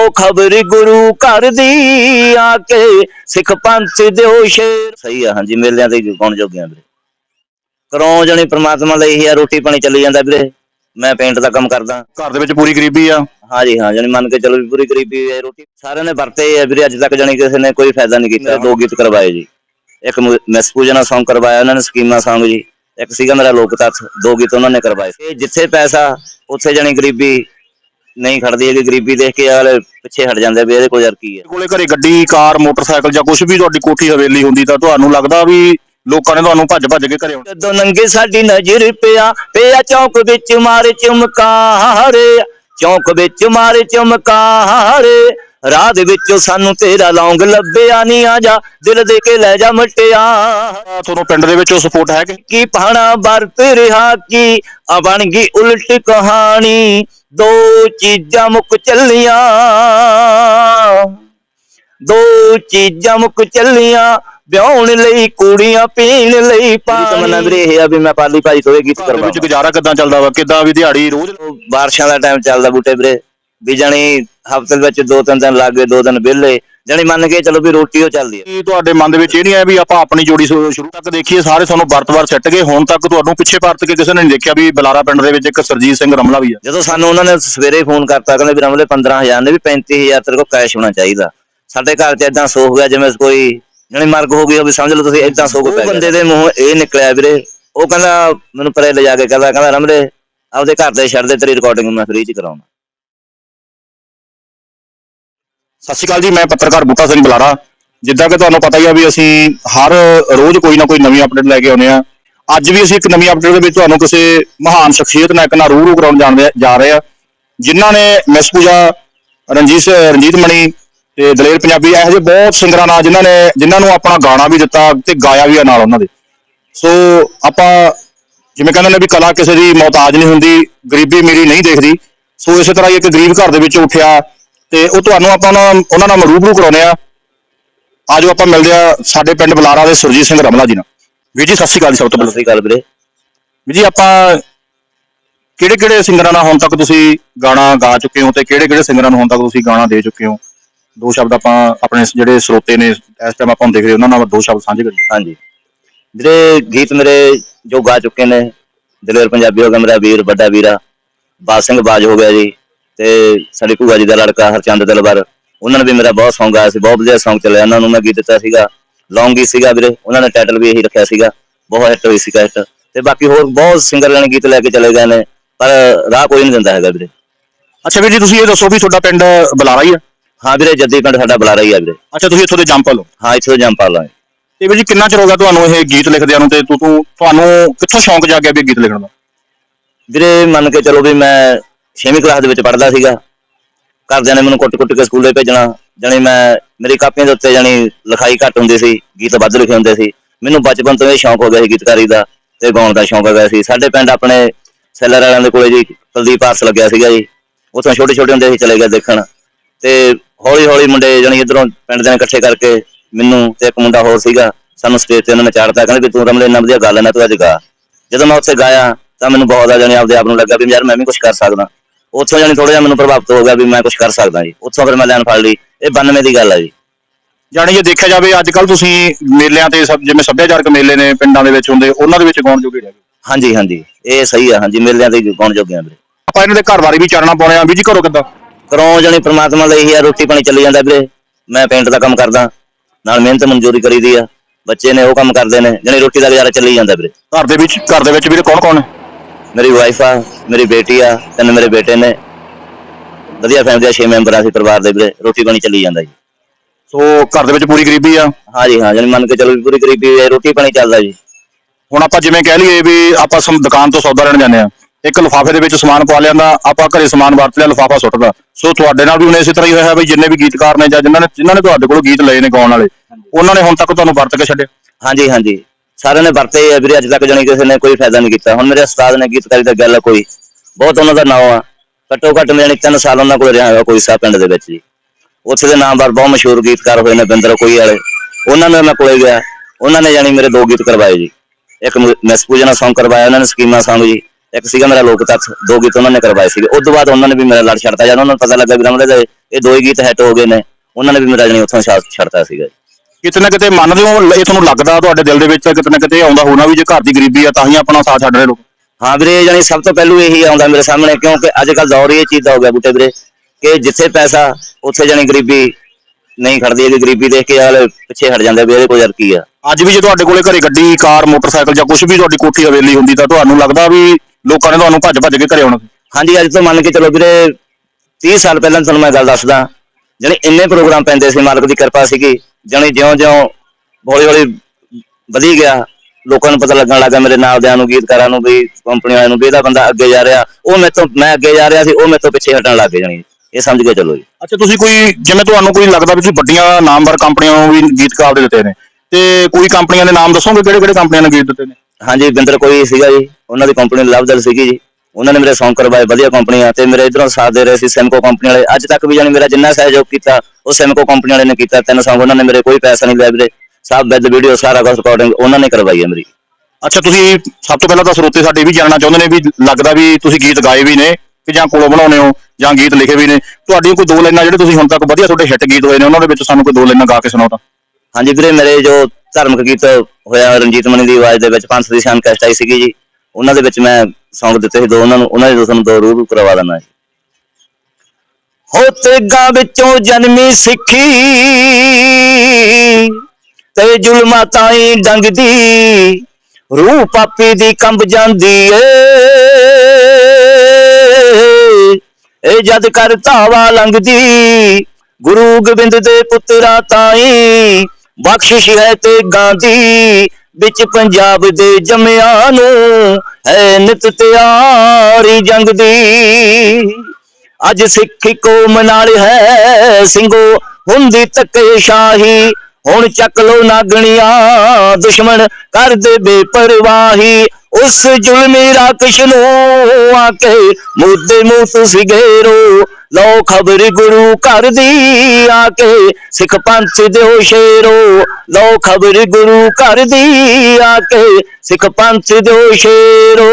ਲਓ ਖਬਰ ਗੁਰੂ ਘਰ ਦੀ ਆ ਕੇ ਸਿੱਖ ਪੰਥ ਦਿਓ ਸ਼ੇਰ। ਸਹੀ ਆ ਹਾਂਜੀ ਮੇਲਿਆਂ ਤੇ ਕੌਣ ਜੋਗਿਆਂ ਵੀਰੇ। ਕਰੋ ਜਣੀ ਪ੍ਰਮਾਤਮਾ ਲਈ ਹੀ ਆ ਰੋਟੀ ਪਾਣੀ ਚੱਲੀ ਜਾਂਦਾ ਵੀਰੇ। ਮੈਂ ਪੇਂਟ ਦਾ ਕੰਮ ਕਰਦਾ। ਘਰ ਦੇ ਵਿੱਚ ਪੂਰੀ ਗਰੀਬੀ ਆ? ਹਾਂਜੀ ਹਾਂ ਜਣੀ ਮੰਨ ਕੇ ਚਲੋ ਵੀ ਪੂਰੀ ਗਰੀਬੀ ਹੈ ਰੋਟੀ ਸਾਰਿਆਂ ਨੇ ਵਰਤੇ ਆ ਵੀਰੇ ਅੱਜ ਤੱਕ ਜਣੀ ਕਿਸੇ ਨੇ ਕੋਈ ਫਾਇਦਾ ਨਹੀਂ ਕੀਤਾ। ਦੋ ਗੀਤ ਕਰਵਾਏ ਜੀ। ਇੱਕ ਮਿਸ ਪੂਜਨਾ Song ਕਰਵਾਇਆ ਉਹਨਾਂ ਨੇ ਸਕੀਮਾ Song ਜੀ। ਇੱਕ ਸੀਗਾ ਮੇਰਾ ਲੋਕ ਤੱਥ ਦੋ ਗੀਤ ਉਹਨਾਂ ਨੇ ਕਰਵਾਏ। ਇਹ ਜਿੱਥੇ ਪੈਸਾ ਉੱਥੇ ਜਣੀ ਗਰੀਬੀ ਨਹੀਂ ਖੜਦੀ ਹੈਗੀ ਗਰੀਬੀ ਦੇਖ ਕੇ ਅਗਲੇ ਪਿੱਛੇ ਹਟ ਜਾਂਦੇ ਵੀ ਇਹਦੇ ਕੋਲ ਯਾਰ ਕੀ ਹੈ ਕੋਲੇ ਘਰੇ ਗੱਡੀ ਕਾਰ ਮੋਟਰਸਾਈਕਲ ਜਾਂ ਕੁਝ ਵੀ ਤੁਹਾਡੀ ਕੋਠੀ ਹਵੇਲੀ ਹੁੰਦੀ ਤਾਂ ਤੁਹਾਨੂੰ ਲੱਗਦਾ ਵੀ ਲੋਕਾਂ ਨੇ ਤੁਹਾਨੂੰ ਭੱਜ ਭੱਜ ਕੇ ਘਰੇ ਆਉਣਾ। ਜਦੋਂ ਨੰਗੇ ਸਾਡੀ ਨਜ਼ਰ ਪਿਆ ਪਿਆ ਚੌਂਕ ਵਿੱਚ ਮਾਰੇ ਚਮਕਾਰੇ ਚੌਂਕ ਵਿੱਚ ਮਾਰੇ ਚਮਕਾਰੇ ਰਾਹ ਦੇ ਵਿੱਚੋਂ ਸਾਨੂੰ ਤੇਰਾ ਲੌਂਗ ਲੱਭਿਆ ਨਹੀਂ ਆ ਜਾ ਦਿਲ ਦੇ ਕੇ ਲੈ ਜਾ ਮਟਿਆ। ਤੁਹਾਨੂੰ ਪਿੰਡ ਦੇ ਵਿੱਚੋਂ ਸਪੋਰਟ ਹੈ ਕਿ? ਕੀ ਪਾਣਾ ਵਰਤ ਰਿਹਾ ਕੀ? ਆ ਬਣ ਗਈ ਉਲਟ ਕਹਾਣੀ ਦੋ ਚੀਜ਼ਾਂ ਮੁੱਕ ਚੱਲੀਆਂ। ਦੋ ਚੀਜ਼ਾਂ ਮੁੱਕ ਚੱਲੀਆਂ ਵਿਆਹਣ ਲਈ ਕੁੜੀਆਂ ਪੀਣ ਲਈ ਪਾਣੀ। ਤਮੰਨਾ ਵੀਰੇ ਇਹ ਆ ਵੀ ਮੈਂ ਪਾਲੀ ਭਾਜੀ ਤੋਂ ਇਹ ਗੀਤ ਦੇ ਵਿੱਚ ਗੁਜ਼ਾਰਾ ਕਿੱਦਾਂ ਚੱਲਦਾ ਵਾ? ਕਿੱਦਾਂ ਵੀ ਦਿਹਾੜੀ ਰੋਜ਼ ਬਾਰਿਸ਼ਾਂ ਦਾ ਟਾਈਮ ਚੱਲਦਾ ਬੂਟੇ ਵੀਰੇ। ਵੀ ਜਾਣੀ ਹਫ਼ਤੇ ਵਿੱਚ ਦੋ ਤਿੰਨ ਦਿਨ ਲੱਗ ਗਏ ਦੋ ਦਿਨ ਵਿਹਲੇ। ਜਾਣੀ ਮੰਨ ਕੇ ਚਲੋ ਵੀ ਰੋਟੀ ਉਹ ਚੱਲਦੀ ਹੈ ਕੀ ਤੁਹਾਡੇ ਮਨ ਦੇ ਵਿੱਚ ਇਹ ਨਹੀਂ ਹੈ ਵੀ ਆਪਾਂ ਆਪਣੀ ਜੋੜੀ ਸ਼ੁਰੂ ਸ਼ੁਰੂ ਤੱਕ ਦੇਖੀਏ ਸਾਰੇ ਤੁਹਾਨੂੰ ਵਰਤ-ਵਰ ਸਿੱਟ ਗਏ। ਹੁਣ ਤੱਕ ਤੁਹਾਨੂੰ ਪਿੱਛੇ ਪਰਤ ਕੇ ਕਿਸੇ ਨੇ ਨਹੀਂ ਦੇਖਿਆ ਵੀ ਬਲਾਰਾ ਪਿੰਡ ਦੇ ਵਿੱਚ ਇੱਕ ਸਰਜੀਤ ਸਿੰਘ ਰਮਲਾ ਵੀ ਆ। ਜਦੋਂ ਸਾਨੂੰ ਉਹਨਾਂ ਨੇ ਸਵੇਰੇ ਫੋਨ ਕਰਤਾ ਕਹਿੰਦੇ ਵੀ ਰਮਲੇ 15000 ਨੇ ਵੀ 35000 ਤੇਰੇ ਕੋਲ ਕੈਸ਼ ਹੋਣਾ ਚਾਹੀਦਾ। ਸਾਡੇ ਘਰ 'ਚ ਇਦਾਂ ਸੋਖ ਗਿਆ ਜਿਵੇਂ ਕੋਈ ਜਣੀ ਮਰਗ ਹੋ ਗਈ ਹੋਵੇ ਸਮਝ ਲਓ ਤੁਸੀਂ ਇਦਾਂ ਸੋਖ ਪੈ ਗਿਆ। ਬੰਦੇ ਦੇ ਮੂੰਹ ਇਹ ਨਿਕਲਿਆ ਵੀਰੇ। ਉਹ ਕਹਿੰਦਾ ਮੈਨੂੰ ਪਰੇ ਲਿਜਾ ਕੇ ਕਹਿੰਦਾ ਕਹਿੰਦਾ ਰਮਲੇ ਆਪਦੇ ਘਰ ਦੇ ਛੱਡ ਦੇ ਤੇਰੀ ਰਿਕਾਰਡਿੰਗ ਮੈਂ ਫ੍ਰੀ 'ਚ ਕਰਾਉਣਾ। ਸਤਿ ਸ਼੍ਰੀ ਅਕਾਲ ਜੀ, ਮੈਂ ਪੱਤਰਕਾਰ ਬੂਟਾ ਸਿੰਘ ਬਲਾਰਾ। ਜਿੱਦਾਂ ਕਿ ਤੁਹਾਨੂੰ ਪਤਾ ਹੀ ਆ ਵੀ ਅਸੀਂ ਹਰ ਰੋਜ਼ ਕੋਈ ਨਾ ਕੋਈ ਨਵੀਂ ਅਪਡੇਟ ਲੈ ਕੇ ਆਉਂਦੇ ਆ। ਅੱਜ ਵੀ ਅਸੀਂ ਇੱਕ ਨਵੀਂ ਅਪਡੇਟ ਦੇ ਵਿੱਚ ਤੁਹਾਨੂੰ ਕਿਸੇ ਮਹਾਨ ਸ਼ਖਸੀਅਤ ਨਾਲ ਇੱਕ ਨਾਲ ਰੂਬਰੂ ਕਰਾਉਣ ਜਾਣਦੇ ਜਾ ਰਹੇ ਆ, ਜਿਨ੍ਹਾਂ ਨੇ ਮਿਸ ਪੂਜਾ ਰਣਜੀਤ ਰਣਜੀਤ ਮਣੀ ਤੇ ਦਲੇਰ ਪੰਜਾਬੀ, ਇਹੋ ਜਿਹੇ ਬਹੁਤ ਸਿੰਗਰਾਂ ਨਾਲ ਜਿਨ੍ਹਾਂ ਨੇ ਜਿਨ੍ਹਾਂ ਨੂੰ ਆਪਣਾ ਗਾਣਾ ਵੀ ਦਿੱਤਾ ਤੇ ਗਾਇਆ ਵੀ ਆ ਨਾਲ ਉਹਨਾਂ ਦੇ। ਸੋ ਆਪਾਂ ਜਿਵੇਂ ਕਹਿੰਦੇ ਨੇ ਵੀ ਕਲਾ ਕਿਸੇ ਦੀ ਮੁਹਤਾਜ ਨਹੀਂ ਹੁੰਦੀ, ਗਰੀਬੀ ਮੇਰੀ ਨਹੀਂ ਦੇਖਦੀ। ਸੋ ਇਸੇ ਤਰ੍ਹਾਂ ਹੀ ਇੱਕ ਗਰੀਬ ਘਰ ਦੇ ਵਿੱਚ ਉੱਠਿਆ ਤੇ ਉਹ ਤੁਹਾਨੂੰ ਆਪਾਂ ਉਹਨਾਂ ਉਹਨਾਂ ਨਾਲ ਰੂਬਰੂ ਕਰਾਉਨੇ ਆ ਆਜੋ ਆਪਾਂ ਮਿਲਦੇ ਆ ਸਾਡੇ ਪਿੰਡ ਬਲਾਰਾ ਦੇ ਸੁਰਜੀਤ ਸਿੰਘ ਰਮਲਾ ਜੀ ਨਾਲ। ਵੀਰ ਜੀ ਸਤਿ ਸ਼੍ਰੀ ਅਕਾਲ ਜੀ ਸਭ ਤੋਂ ਪਹਿਲਾਂ। ਸਹੀ ਗੱਲ ਵੀਰੇ। ਵੀਰ ਜੀ ਆਪਾਂ ਕਿਹੜੇ ਕਿਹੜੇ ਸਿੰਗਰਾਂ ਨਾਲ ਹੁਣ ਤੱਕ ਤੁਸੀਂ ਗਾਣਾ ਗਾ ਚੁੱਕੇ ਹੋ ਤੇ ਕਿਹੜੇ ਕਿਹੜੇ ਸਿੰਗਰਾਂ ਨੂੰ ਹੁਣ ਤੱਕ ਤੁਸੀਂ ਗਾਣਾ ਦੇ ਚੁੱਕੇ ਹੋ? ਦੋ ਸ਼ਬਦ ਆਪਾਂ ਆਪਣੇ ਜਿਹੜੇ ਸਰੋਤੇ ਨੇ ਇਸ ਟਾਈਮ ਆਪਾਂ ਨੂੰ ਦੇਖ ਰਹੇ ਉਹਨਾਂ ਨਾਲ ਦੋ ਸ਼ਬਦ ਸਾਂਝੇ ਕਰੀਏ। ਹਾਂਜੀ। ਵੀਰੇ ਗੀਤ ਮੇਰੇ ਜੋ ਗਾ ਚੁੱਕੇ ਨੇ ਦਲੇਰ ਪੰਜਾਬੀ ਹੋ ਗਿਆ ਮੇਰਾ ਵੀਰ ਵੱਡਾ ਵੀਰਾ ਬਾਦ ਸਿੰਘ ਬਾਜ ਹੋ ਗਿਆ ਜੀ। ਤੇ ਸਾਡੀ ਭੂਆ ਜੀ ਦਾ ਲੜਕਾ ਹਰਚੰਦ ਦਲਬਰ ਉਹਨਾਂ ਨੇ ਵੀ ਮੇਰਾ ਬਹੁਤ ਸੌਂਗ ਆਇਆ ਸੀ ਬਹੁਤ ਵਧੀਆ ਸੌਂਗ ਚੱਲਿਆ। ਉਹਨਾਂ ਨੂੰ ਮੈਂ ਗੀਤ ਦਿੱਤਾ ਸੀਗਾ ਲੌਂਗ ਗੀਤ ਸੀਗਾ ਵੀਰੇ ਉਹਨਾਂ ਨੇ ਟਾਈਟਲ ਵੀ ਇਹੀ ਰੱਖਿਆ ਸੀਗਾ ਬਹੁਤ ਹਿੱਟ ਹੋਈ ਸੀ ਹਿੱਟ ਤੇ ਬਾਕੀ ਹੋਰ ਬਹੁਤ ਸਿੰਗਰ ਨੇ ਗੀਤ ਲੈ ਕੇ ਚਲੇ ਗਏ ਨੇ ਪਰ ਰਾਹ ਕੋਈ ਨਹੀਂ ਦਿੰਦਾ ਹੈਗਾ ਵੀਰੇ। ਅੱਛਾ ਵੀਰ ਜੀ ਤੁਸੀਂ ਇਹ ਦੱਸੋ ਵੀ ਤੁਹਾਡਾ ਪਿੰਡ ਬਲਾਰਾ ਹੀ ਆ ਹਾਂ ਵੀਰੇ ਜੱਦੀ ਪਿੰਡ ਸਾਡਾ ਬੁਲਾਰਾ ਹੀ ਆ ਵੀਰੇ। ਅੱਛਾ ਤੁਸੀਂ ਇੱਥੋਂ ਦੇ ਜੰਪਲ ਹੋ? ਹਾਂ ਇੱਥੋਂ ਜੰਪਾ ਲਾਂਗੇ ਤੇ ਵੀਰ ਜੀ ਕਿੰਨਾ ਚਿਰ ਹੋ ਗਿਆ ਤੁਹਾਨੂੰ ਇਹ ਗੀਤ ਲਿਖਦਿਆਂ ਨੂੰ ਤੇ ਤੂੰ ਤੂੰ ਤੁਹਾਨੂੰ ਕਿੱਥੋਂ ਸ਼ੌਂਕ ਜਾਗਿਆ ਵੀ ਗੀਤ ਲਿਖਣ ਦਾ? ਵੀਰੇ ਮੰਨ ਕੇ ਚਲੋ ਵੀ ਮੈਂ 6ਵੀਂ ਕਲਾਸ ਦੇ ਵਿੱਚ ਪੜਦਾ ਸੀਗਾ। ਘਰਦਿਆਂ ਨੇ ਮੈਨੂੰ ਕੁੱਟ-ਕੁੱਟ ਕੇ ਸਕੂਲੇ ਭੇਜਣਾ। ਜਾਣੀ ਮੈਂ, ਮੇਰੀ ਕਾਪੀਆਂ ਦੇ ਉੱਤੇ ਜਾਣੀ ਲਿਖਾਈ ਘੱਟ ਹੁੰਦੀ ਸੀ, ਗੀਤ ਵੱਧ ਲਿਖੇ ਹੁੰਦੇ ਸੀ। ਮੈਨੂੰ ਬਚਪਨ ਤੋਂ ਇਹ ਸ਼ੌਂਕ ਹੋ ਗਿਆ ਸੀ ਗੀਤਕਾਰੀ ਦਾ ਤੇ ਗਾਉਣ ਦਾ ਸ਼ੌਂਕ ਹੋ ਗਿਆ ਸੀ। ਸਾਡੇ ਪਿੰਡ ਆਪਣੇ ਸੈਲਰ ਵਾਲਿਆਂ ਦੇ ਕੋਲੇ ਜੀ ਕੁਲਦੀਪ ਆਰਸ ਲੱਗਿਆ ਸੀਗਾ ਜੀ। ਉੱਥੋਂ ਛੋਟੇ ਛੋਟੇ ਹੁੰਦੇ ਸੀ ਚਲੇ ਗਏ ਦੇਖਣ। ਤੇ ਹੌਲੀ ਹੌਲੀ ਮੁੰਡੇ ਜਾਣੀ ਇਧਰੋਂ ਪਿੰਡ ਦੇ ਇਕੱਠੇ ਕਰਕੇ ਮੈਨੂੰ ਤੇ ਇੱਕ ਮੁੰਡਾ ਹੋਰ ਸੀਗਾ, ਸਾਨੂੰ ਸਟੇਜ ਤੇ ਉਹਨਾਂ ਨੇ ਚਾੜਤਾ। ਕਹਿੰਦੇ ਵੀ ਤੂੰ ਤਾਂ ਰਮਲੇ ਇੰਨਾ ਵਧੀਆ ਗਾ ਲੈਣਾ ਤੂੰ ਅੱਜ ਗਾ। ਜਦੋਂ ਮੈਂ ਉੱਥੇ ਗਾਇਆ ਤਾਂ ਮੈਨੂੰ ਬਹੁਤ ਆ ਜਾਣੀ ਆਪਦੇ ਆਪ ਨੂੰ ਲੱਗਾ ਵੀ ਯਾਰ ਮੈਂ ਵੀ ਕੁਝ ਕਰ ਸਕਦਾ। ਉੱਥੋਂ ਜਾਣੀ ਥੋੜਾ ਜਿਹਾ ਮੈਨੂੰ ਪ੍ਰਭਾਵਿਤ ਹੋ ਗਿਆ ਵੀ ਮੈਂ ਕੁਝ ਕਰ ਸਕਦਾ ਜੀ। ਉੱਥੋਂ ਫਿਰ ਮੈਂ ਲਾਈਨ ਫੜ ਲਈ। ਇਹ 92 ਦੀ ਗੱਲ ਆ ਜੀ। ਜਾਣੀ ਜੇ ਦੇਖਿਆ ਜਾਵੇ ਅੱਜ ਕੱਲ ਤੁਸੀਂ ਮੇਲਿਆਂ ਤੇ ਸਭ ਜਿਵੇਂ ਸੱਭਿਆਚਾਰਕ ਮੇਲੇ ਨੇ ਪਿੰਡਾਂ ਦੇ ਵਿੱਚ ਹੁੰਦੇ ਉਹਨਾਂ ਦੇ ਵਿੱਚ ਗਾਉਣ ਜੋਗੇ ਰਹਿ ਗਏ। ਹਾਂਜੀ ਹਾਂਜੀ। ਇਹ ਸਹੀ ਆ ਹਾਂਜੀ। ਮੇਲਿਆਂ ਤੇ ਕੌਣ ਜੋਗੇ ਆ ਵੀਰੇ। ਆਪਾਂ ਇਹਨਾਂ ਦੇ ਘਰ ਬਾਰੇ ਵੀ ਚਾਨਣਾ ਪਾਉਣੇ ਆ। ਵੀ ਜੀ ਘਰੋਂ ਕਿੱਦਾਂ? ਕਰੋ ਜਾਣੀ ਪ੍ਰਮਾਤਮਾ ਲਈ ਹੀ ਆ ਰੋਟੀ ਪਾਣੀ ਚੱਲੀ ਜਾਂਦਾ ਵੀਰੇ। ਮੈਂ ਪੇਂਟ ਦਾ ਕੰਮ ਕਰਦਾ। ਨਾਲ ਮਿਹਨਤ ਮਨਜ਼ੂਰੀ ਕਰੀਦੀ ਆ। ਬੱਚੇ ਨੇ ਉਹ ਕੰਮ ਕਰਦੇ ਨੇ ਜਾਣੀ ਰੋਟੀ ਦਾ ਗੁਜ਼ਾਰਾ ਚੱਲੀ ਜਾਂਦਾ ਵੀਰੇ। ਘਰ ਦੇ ਵਿੱਚ ਘਰ ਦੇ ਵਿੱਚ ਵੀਰੇ ਕੌਣ ਕੌਣ ਹੈ ਮੇਰੀ ਵਾਈਫ ਆ ਮੇਰੀ ਬੇਟੀ ਆ ਤਿੰਨ ਮੇਰੇ ਬੇਟੇ ਨੇ। ਵਧੀਆ ਫੈਮਿਲੀ ਆ 6 ਮੈਂਬਰ ਆ ਸੀ ਪਰਿਵਾਰ ਦੇ ਵੀਰੇ ਰੋਟੀ ਪਾਣੀ ਚੱਲੀ ਜਾਂਦਾ ਜੀ। ਸੋ ਘਰ ਦੇ ਵਿੱਚ ਪੂਰੀ ਗਰੀਬੀ ਆ? ਹਾਂਜੀ ਹਾਂ ਜਾਣੀ ਮੰਨ ਕੇ ਚਲੋ ਵੀ ਪੂਰੀ ਗਰੀਬੀ ਹੈ ਰੋਟੀ ਪਾਣੀ ਚੱਲਦਾ ਜੀ। ਹੁਣ ਆਪਾਂ ਜਿਵੇਂ ਕਹਿ ਲਈਏ ਵੀ ਆਪਾਂ ਸਮ ਦੁਕਾਨ ਤੋਂ ਸੌਦਾ ਲੈਣ ਜਾਂਦੇ ਆ। ਇੱਕ ਲਿਫਾਫੇ ਦੇ ਵਿੱਚ ਸਮਾਨ ਪਾ ਲਿਆਂਦਾ ਆਪਾਂ ਘਰੇ ਸਮਾਨ ਵਰਤ ਲਿਆ ਲਿਫਾਫਾ ਸੁੱਟਦਾ। ਸੋ ਤੁਹਾਡੇ ਨਾਲ ਵੀ ਹੁਣ ਇਸੇ ਤਰ੍ਹਾਂ ਹੀ ਹੋਇਆ ਵੀ ਜਿੰਨੇ ਵੀ ਗੀਤਕਾਰ ਨੇ ਜਾਂ ਜਿਨ੍ਹਾਂ ਨੇ ਜਿਨ੍ਹਾਂ ਨੇ ਤੁਹਾਡੇ ਕੋਲ ਗੀਤ ਲਏ ਨੇ ਗਾਉਣ ਵਾਲੇ ਉਹਨਾਂ ਨੇ ਹੁਣ ਤੱਕ ਤੁਹਾਨੂੰ ਵਰਤ ਕੇ ਛੱਡਿਆ? ਹਾਂਜੀ ਹਾਂਜੀ। ਸਾਰਿਆਂ ਨੇ ਵਰਤੇ ਆ ਵੀਰੇ, ਅੱਜ ਤੱਕ ਜਾਣੀ ਕਿਸੇ ਨੇ ਕੋਈ ਫਾਇਦਾ ਨਹੀਂ ਕੀਤਾ। ਹੁਣ ਮੇਰੇ ਉਸਤਾਦ ਨੇ ਗੀਤਕਾਰੀ ਦਾ ਗੱਲ ਆ ਕੋਈ। ਬਹੁਤ ਉਹਨਾਂ ਦਾ ਨਾਮ ਆ। ਘੱਟੋ ਘੱਟ ਮੇਰੇ ਤਿੰਨ ਸਾਲ ਉਹਨਾਂ ਕੋਲ ਰਿਹਾ ਹੋਇਆ ਕੋਈ ਸਾ ਪਿੰਡ ਦੇ ਵਿੱਚ ਜੀ। ਉੱਥੇ ਦੇ ਨਾਮ ਬਾਰ ਬਹੁਤ ਮਸ਼ਹੂਰ ਗੀਤਕਾਰ ਹੋਏ ਨੇ ਬਿੰਦਰ ਕੋਈ ਵਾਲੇ। ਉਹਨਾਂ ਨੇ ਮੈਂ ਕੋਲੇ ਗਿਆ। ਉਹਨਾਂ ਨੇ ਜਾਣੀ ਮੇਰੇ ਦੋ ਗੀਤ ਕਰਵਾਏ ਜੀ। ਇੱਕ ਮਿਸ ਪੂਜਨਾ Song ਕਰਵਾਇਆ, ਉਹਨਾਂ ਨੇ ਸਕੀਮਾ Song ਜੀ। ਇੱਕ ਸੀਗਾ ਮੇਰਾ ਲੋਕ ਤੱਕ ਦੋ ਗੀਤ ਉਹਨਾਂ ਨੇ ਕਰਵਾਏ ਸੀਗੇ। ਉਸ ਤੋਂ ਬਾਅਦ ਉਹਨਾਂ ਨੇ ਵੀ ਮੇਰਾ ਲੜ ਛੱਡਤਾ ਜਦੋਂ ਉਹਨਾਂ ਨੂੰ ਪਤਾ ਲੱਗਾ ਵੀ ਰਮਲੇ ਦੇ ਇਹ ਦੋ ਹੀ ਗੀਤ ਹਿੱਟ ਹੋ ਗਏ ਨੇ। ਉਹਨਾਂ ਨੇ ਵੀ ਮੇਰਾ ਜਣੀ ਉੱਥੋਂ ਛੱਡ- ਛੱਡਤਾ ਸੀਗਾ ਕਿਤੇ ਨਾ ਕਿਤੇ ਮੰਨਦੇ ਹੋ ਇਹ ਤੁਹਾਨੂੰ ਲੱਗਦਾ ਤੁਹਾਡੇ ਦਿਲ ਦੇ ਵਿੱਚ ਕਿਤੇ ਨਾ ਕਿਤੇ ਆਉਂਦਾ ਹੋਣਾ ਵੀ ਜੇ ਘਰ ਦੀ ਗਰੀਬੀ ਆ ਤਾਂ ਹੀ ਆਪਣਾ ਸਾਥ ਛੱਡ ਰਹੇ ਲੋਕ। ਹਾਂ ਵੀਰੇ ਜਾਨੀ ਸਭ ਤੋਂ ਪਹਿਲੂ ਇਹੀ ਆਉਂਦਾ ਮੇਰੇ ਸਾਹਮਣੇ ਕਿਉਂਕਿ ਅੱਜ ਕੱਲ ਦੌਰ ਇਹ ਚੀਜ਼ ਦਾ ਹੋ ਗਿਆ ਬੂਟੇ ਵੀਰੇ ਕਿ ਜਿੱਥੇ ਪੈਸਾ ਉੱਥੇ ਜਾਨੀ ਗਰੀਬੀ ਨਹੀਂ ਖੜਦੀ ਹੈਗੀ ਗਰੀਬੀ ਦੇਖ ਕੇ ਵਾਲੇ ਪਿੱਛੇ ਹਟ ਜਾਂਦੇ ਵੀ ਇਹਦੇ ਕੋਲ ਯਾਰ ਕੀ ਆ। ਅੱਜ ਵੀ ਜੇ ਤੁਹਾਡੇ ਕੋਲੇ ਘਰੇ ਗੱਡੀ ਕਾਰ ਮੋਟਰਸਾਈਕਲ ਜਾਂ ਕੁਝ ਵੀ ਤੁਹਾਡੀ ਕੋਠੀ ਹਵੇਲੀ ਹੁੰਦੀ ਤਾਂ ਤੁਹਾਨੂੰ ਲੱਗਦਾ ਵੀ ਲੋਕਾਂ ਨੇ ਤੁਹਾਨੂੰ ਭੱਜ ਭੱਜ ਕੇ ਘਰੇ ਆਉਣਾ। ਹਾਂਜੀ ਅੱਜ ਤੋਂ ਮੰਨ ਕੇ ਚਲੋ ਵੀਰੇ 30 ਸਾਲ ਪਹਿਲਾਂ ਤੁਹਾਨੂੰ ਮੈਂ ਗੱਲ ਦੱਸਦਾ ਜਾਨੀ ਇੰਨੇ ਪ੍ਰੋਗਰਾਮ ਪੈਂਦੇ ਸੀ ਮਾਲਕ ਦੀ ਕਿਰਪਾ ਸੀਗੀ ਜਾਨੀ ਜਿਉਂ-ਜਿਉਂ ਹੌਲੀ ਹੌਲੀ ਵਧੀ ਗਿਆ ਲੋਕਾਂ ਨੂੰ ਪਤਾ ਲੱਗਣ ਲੱਗਾ ਮੇਰੇ ਨਾਲ ਦਿਆਂ ਨੂੰ ਗੀਤਕਾਰਾਂ ਨੂੰ ਵੀ ਕੰਪਨੀ ਵਾਲਿਆਂ ਨੂੰ ਵੀ ਇਹਦਾ ਬੰਦਾ ਅੱਗੇ ਜਾ ਰਿਹਾ। ਉਹ ਮੇਰੇ ਤੋਂ ਮੈਂ ਅੱਗੇ ਜਾ ਰਿਹਾ ਸੀ ਉਹ ਮੇਰੇ ਤੋਂ ਪਿੱਛੇ ਹਟਣ ਲੱਗ ਗਏ ਜਾਨੀ ਇਹ ਸਮਝ ਕੇ ਚੱਲੋ ਜੀ। ਅੱਛਾ ਤੁਸੀਂ ਕੋਈ ਜਿਵੇਂ ਤੁਹਾਨੂੰ ਕੋਈ ਲੱਗਦਾ ਵੀ ਤੁਸੀਂ ਵੱਡੀਆਂ ਨਾਮਵਰ ਕੰਪਨੀਆਂ ਨੂੰ ਵੀ ਗੀਤ ਆਪਦੇ ਦਿੱਤੇ ਨੇ ਤੇ ਕੋਈ ਕੰਪਨੀਆਂ ਦੇ ਨਾਮ ਦੱਸੋਗੇ ਕਿਹੜੇ ਕਿਹੜੇ ਕੰਪਨੀਆਂ ਨੇ ਗੀਤ ਦਿੱਤੇ ਨੇ? ਹਾਂਜੀ ਬਿੰਦਰ ਕੋਈ ਸੀਗਾ ਜੀ ਉਹਨਾਂ ਦੀ ਕੰਪਨੀ ਲਵਦਲ ਸੀਗੀ ਜੀ। ਉਹਨਾਂ ਨੇ ਮੇਰੇ Song ਕਰਵਾਏ ਵਧੀਆ ਕੰਪਨੀ ਆ ਤੇ ਮੇਰੇ ਇਧਰੋਂ ਸਾਥ ਦੇ ਰਹੇ ਸੀ ਸਿਮਕੋ ਕੰਪਨੀ ਵਾਲੇ। ਅੱਜ ਤੱਕ ਵੀ ਜਾਨੀ ਮੇਰਾ ਜਿੰਨਾ ਸਹਿਯੋਗ ਕੀਤਾ ਉਹ ਸਿਮਕੋ ਕੰਪਨੀ ਵਾਲੇ ਨੇ ਕੀਤਾ। ਤਿੰਨ Song ਉਹਨਾਂ ਨੇ ਮੇਰੇ ਕੋਈ ਪੈਸਾ ਨਹੀਂ ਲਿਆ ਵੀਰੇ। ਸਭ ਵਿਦ ਵੀਡੀਓ ਸਾਰਾ ਕੁਝ ਰਿਕਾਰਡਿੰਗ ਉਹਨਾਂ ਨੇ ਕਰਵਾਈ ਹੈ ਮੇਰੀ। ਅੱਛਾ ਤੁਸੀਂ ਸਭ ਤੋਂ ਪਹਿਲਾਂ ਤਾਂ ਸਰੋਤੇ ਸਾਡੇ ਵੀ ਜਾਣਨਾ ਚਾਹੁੰਦੇ ਨੇ ਵੀ ਲੱਗਦਾ ਵੀ ਤੁਸੀਂ ਗੀਤ ਗਾਏ ਵੀ ਨੇ ਕਿ ਜਾਂ ਕੋਲੋਂ ਬਣਾਉਨੇ ਹੋ ਜਾਂ ਗੀਤ ਲਿਖੇ ਵੀ ਨੇ। ਤੁਹਾਡੀਆਂ ਕੋਈ ਦੋ ਲਾਈਨਾਂ ਜਿਹੜੇ ਤੁਸੀਂ ਹੁਣ ਤੱਕ ਵਧੀਆ ਤੁਹਾਡੇ ਹਿੱਟ ਗੀਤ ਹੋਏ ਨੇ ਉਹਨਾਂ ਦੇ ਵਿੱਚ ਸਾਨੂੰ ਕੋਈ ਦੋ ਲਾਈਨਾਂ ਗਾ ਕੇ ਸੁਣਾਓ ਤਾਂ। ਹਾਂਜੀ ਵੀਰੇ ਮੇਰੇ ਜੋ ਧਾਰਮਿਕ ਗੀਤ ਹੋਇਆ ਰਣਜੀਤ ਮਣੀ ਦੀ ਆਵਾਜ਼ ਦੇ ਵਿੱਚ ਪੰਜ ਦੀ ਸ਼ਾਨ ਕੈਸਟ ਆਈ ਸੀਗੀ ਜੀ। ਉਹਨਾਂ ਦੇ ਵਿੱਚ ਮੈਂ Song ਦਿੱਤੇ ਸੀ, ਦੋ ਉਹਨਾਂ ਨੂੰ, ਉਹਨਾਂ ਦੇ ਤੁਹਾਨੂੰ ਦੋ ਰੂਹ ਕਰਵਾ ਦਿੰਦਾ ਜੀ ਹੋ ਤੇਗਾ ਵਿੱਚੋਂ ਜਨਮੀ ਸਿੱਖੀ, ਤੇ ਜ਼ੁਲਮਾਂ ਤਾਈਂ ਡੰਗਦੀ, ਰੂਹ ਪਾਪੀ ਦੀ ਕੰਬ ਜਾਂਦੀ ਏ। ਇਹ ਜਦ ਕਰ ਧਾਵਾ ਲੰਘਦੀ, ਗੁਰੂ ਗੋਬਿੰਦ ਦੇ ਪੁੱਤਰਾ ਤਾਈ ਬਖਸ਼ਿਸ਼ ਹੈ ਤੇ ਗਾਂਧੀ ਵਿੱਚ ਪੰਜਾਬ ਦੇ ਜੰਮਿਆਂ ਨੂੰ ਹੈ ਨਿਤ ਤਿਆਰੀ ਜੰਗ ਦੀ। ਅੱਜ ਸਿੱਖੀ ਕੌਮ ਨਾਲ ਹੈ ਸਿੰਘੋ, ਹੁੰਦੀ ਤੱਕੇ ਸ਼ਾਹੀ। ਹੁਣ ਚੱਕ ਲੋ ਨਾਗਣੀਆਂ, ਦੁਸ਼ਮਣ ਕਰਦੇ ਬੇਪਰਵਾਹੀ। ਉਸ ਜ਼ੁਲਮੀ ਰਾਕਸ਼ ਨੂੰ ਆ ਕੇ ਮੁੱਦੇ ਮੂੰਹ ਤੁਸੀਂ ਗੇਰੋ ਲਓ ਖਬਰ ਗੁਰੂ ਘਰ ਦੀ ਆ ਕੇ ਸਿੱਖ ਪੰਥ ਦਿਓ ਸ਼ੇਰੋ। ਲਓ ਖਬਰ ਗੁਰੂ ਘਰ ਦੀ ਆ ਕੇ ਸਿੱਖ ਪੰਥ ਦਿਓ ਸ਼ੇਰੋ।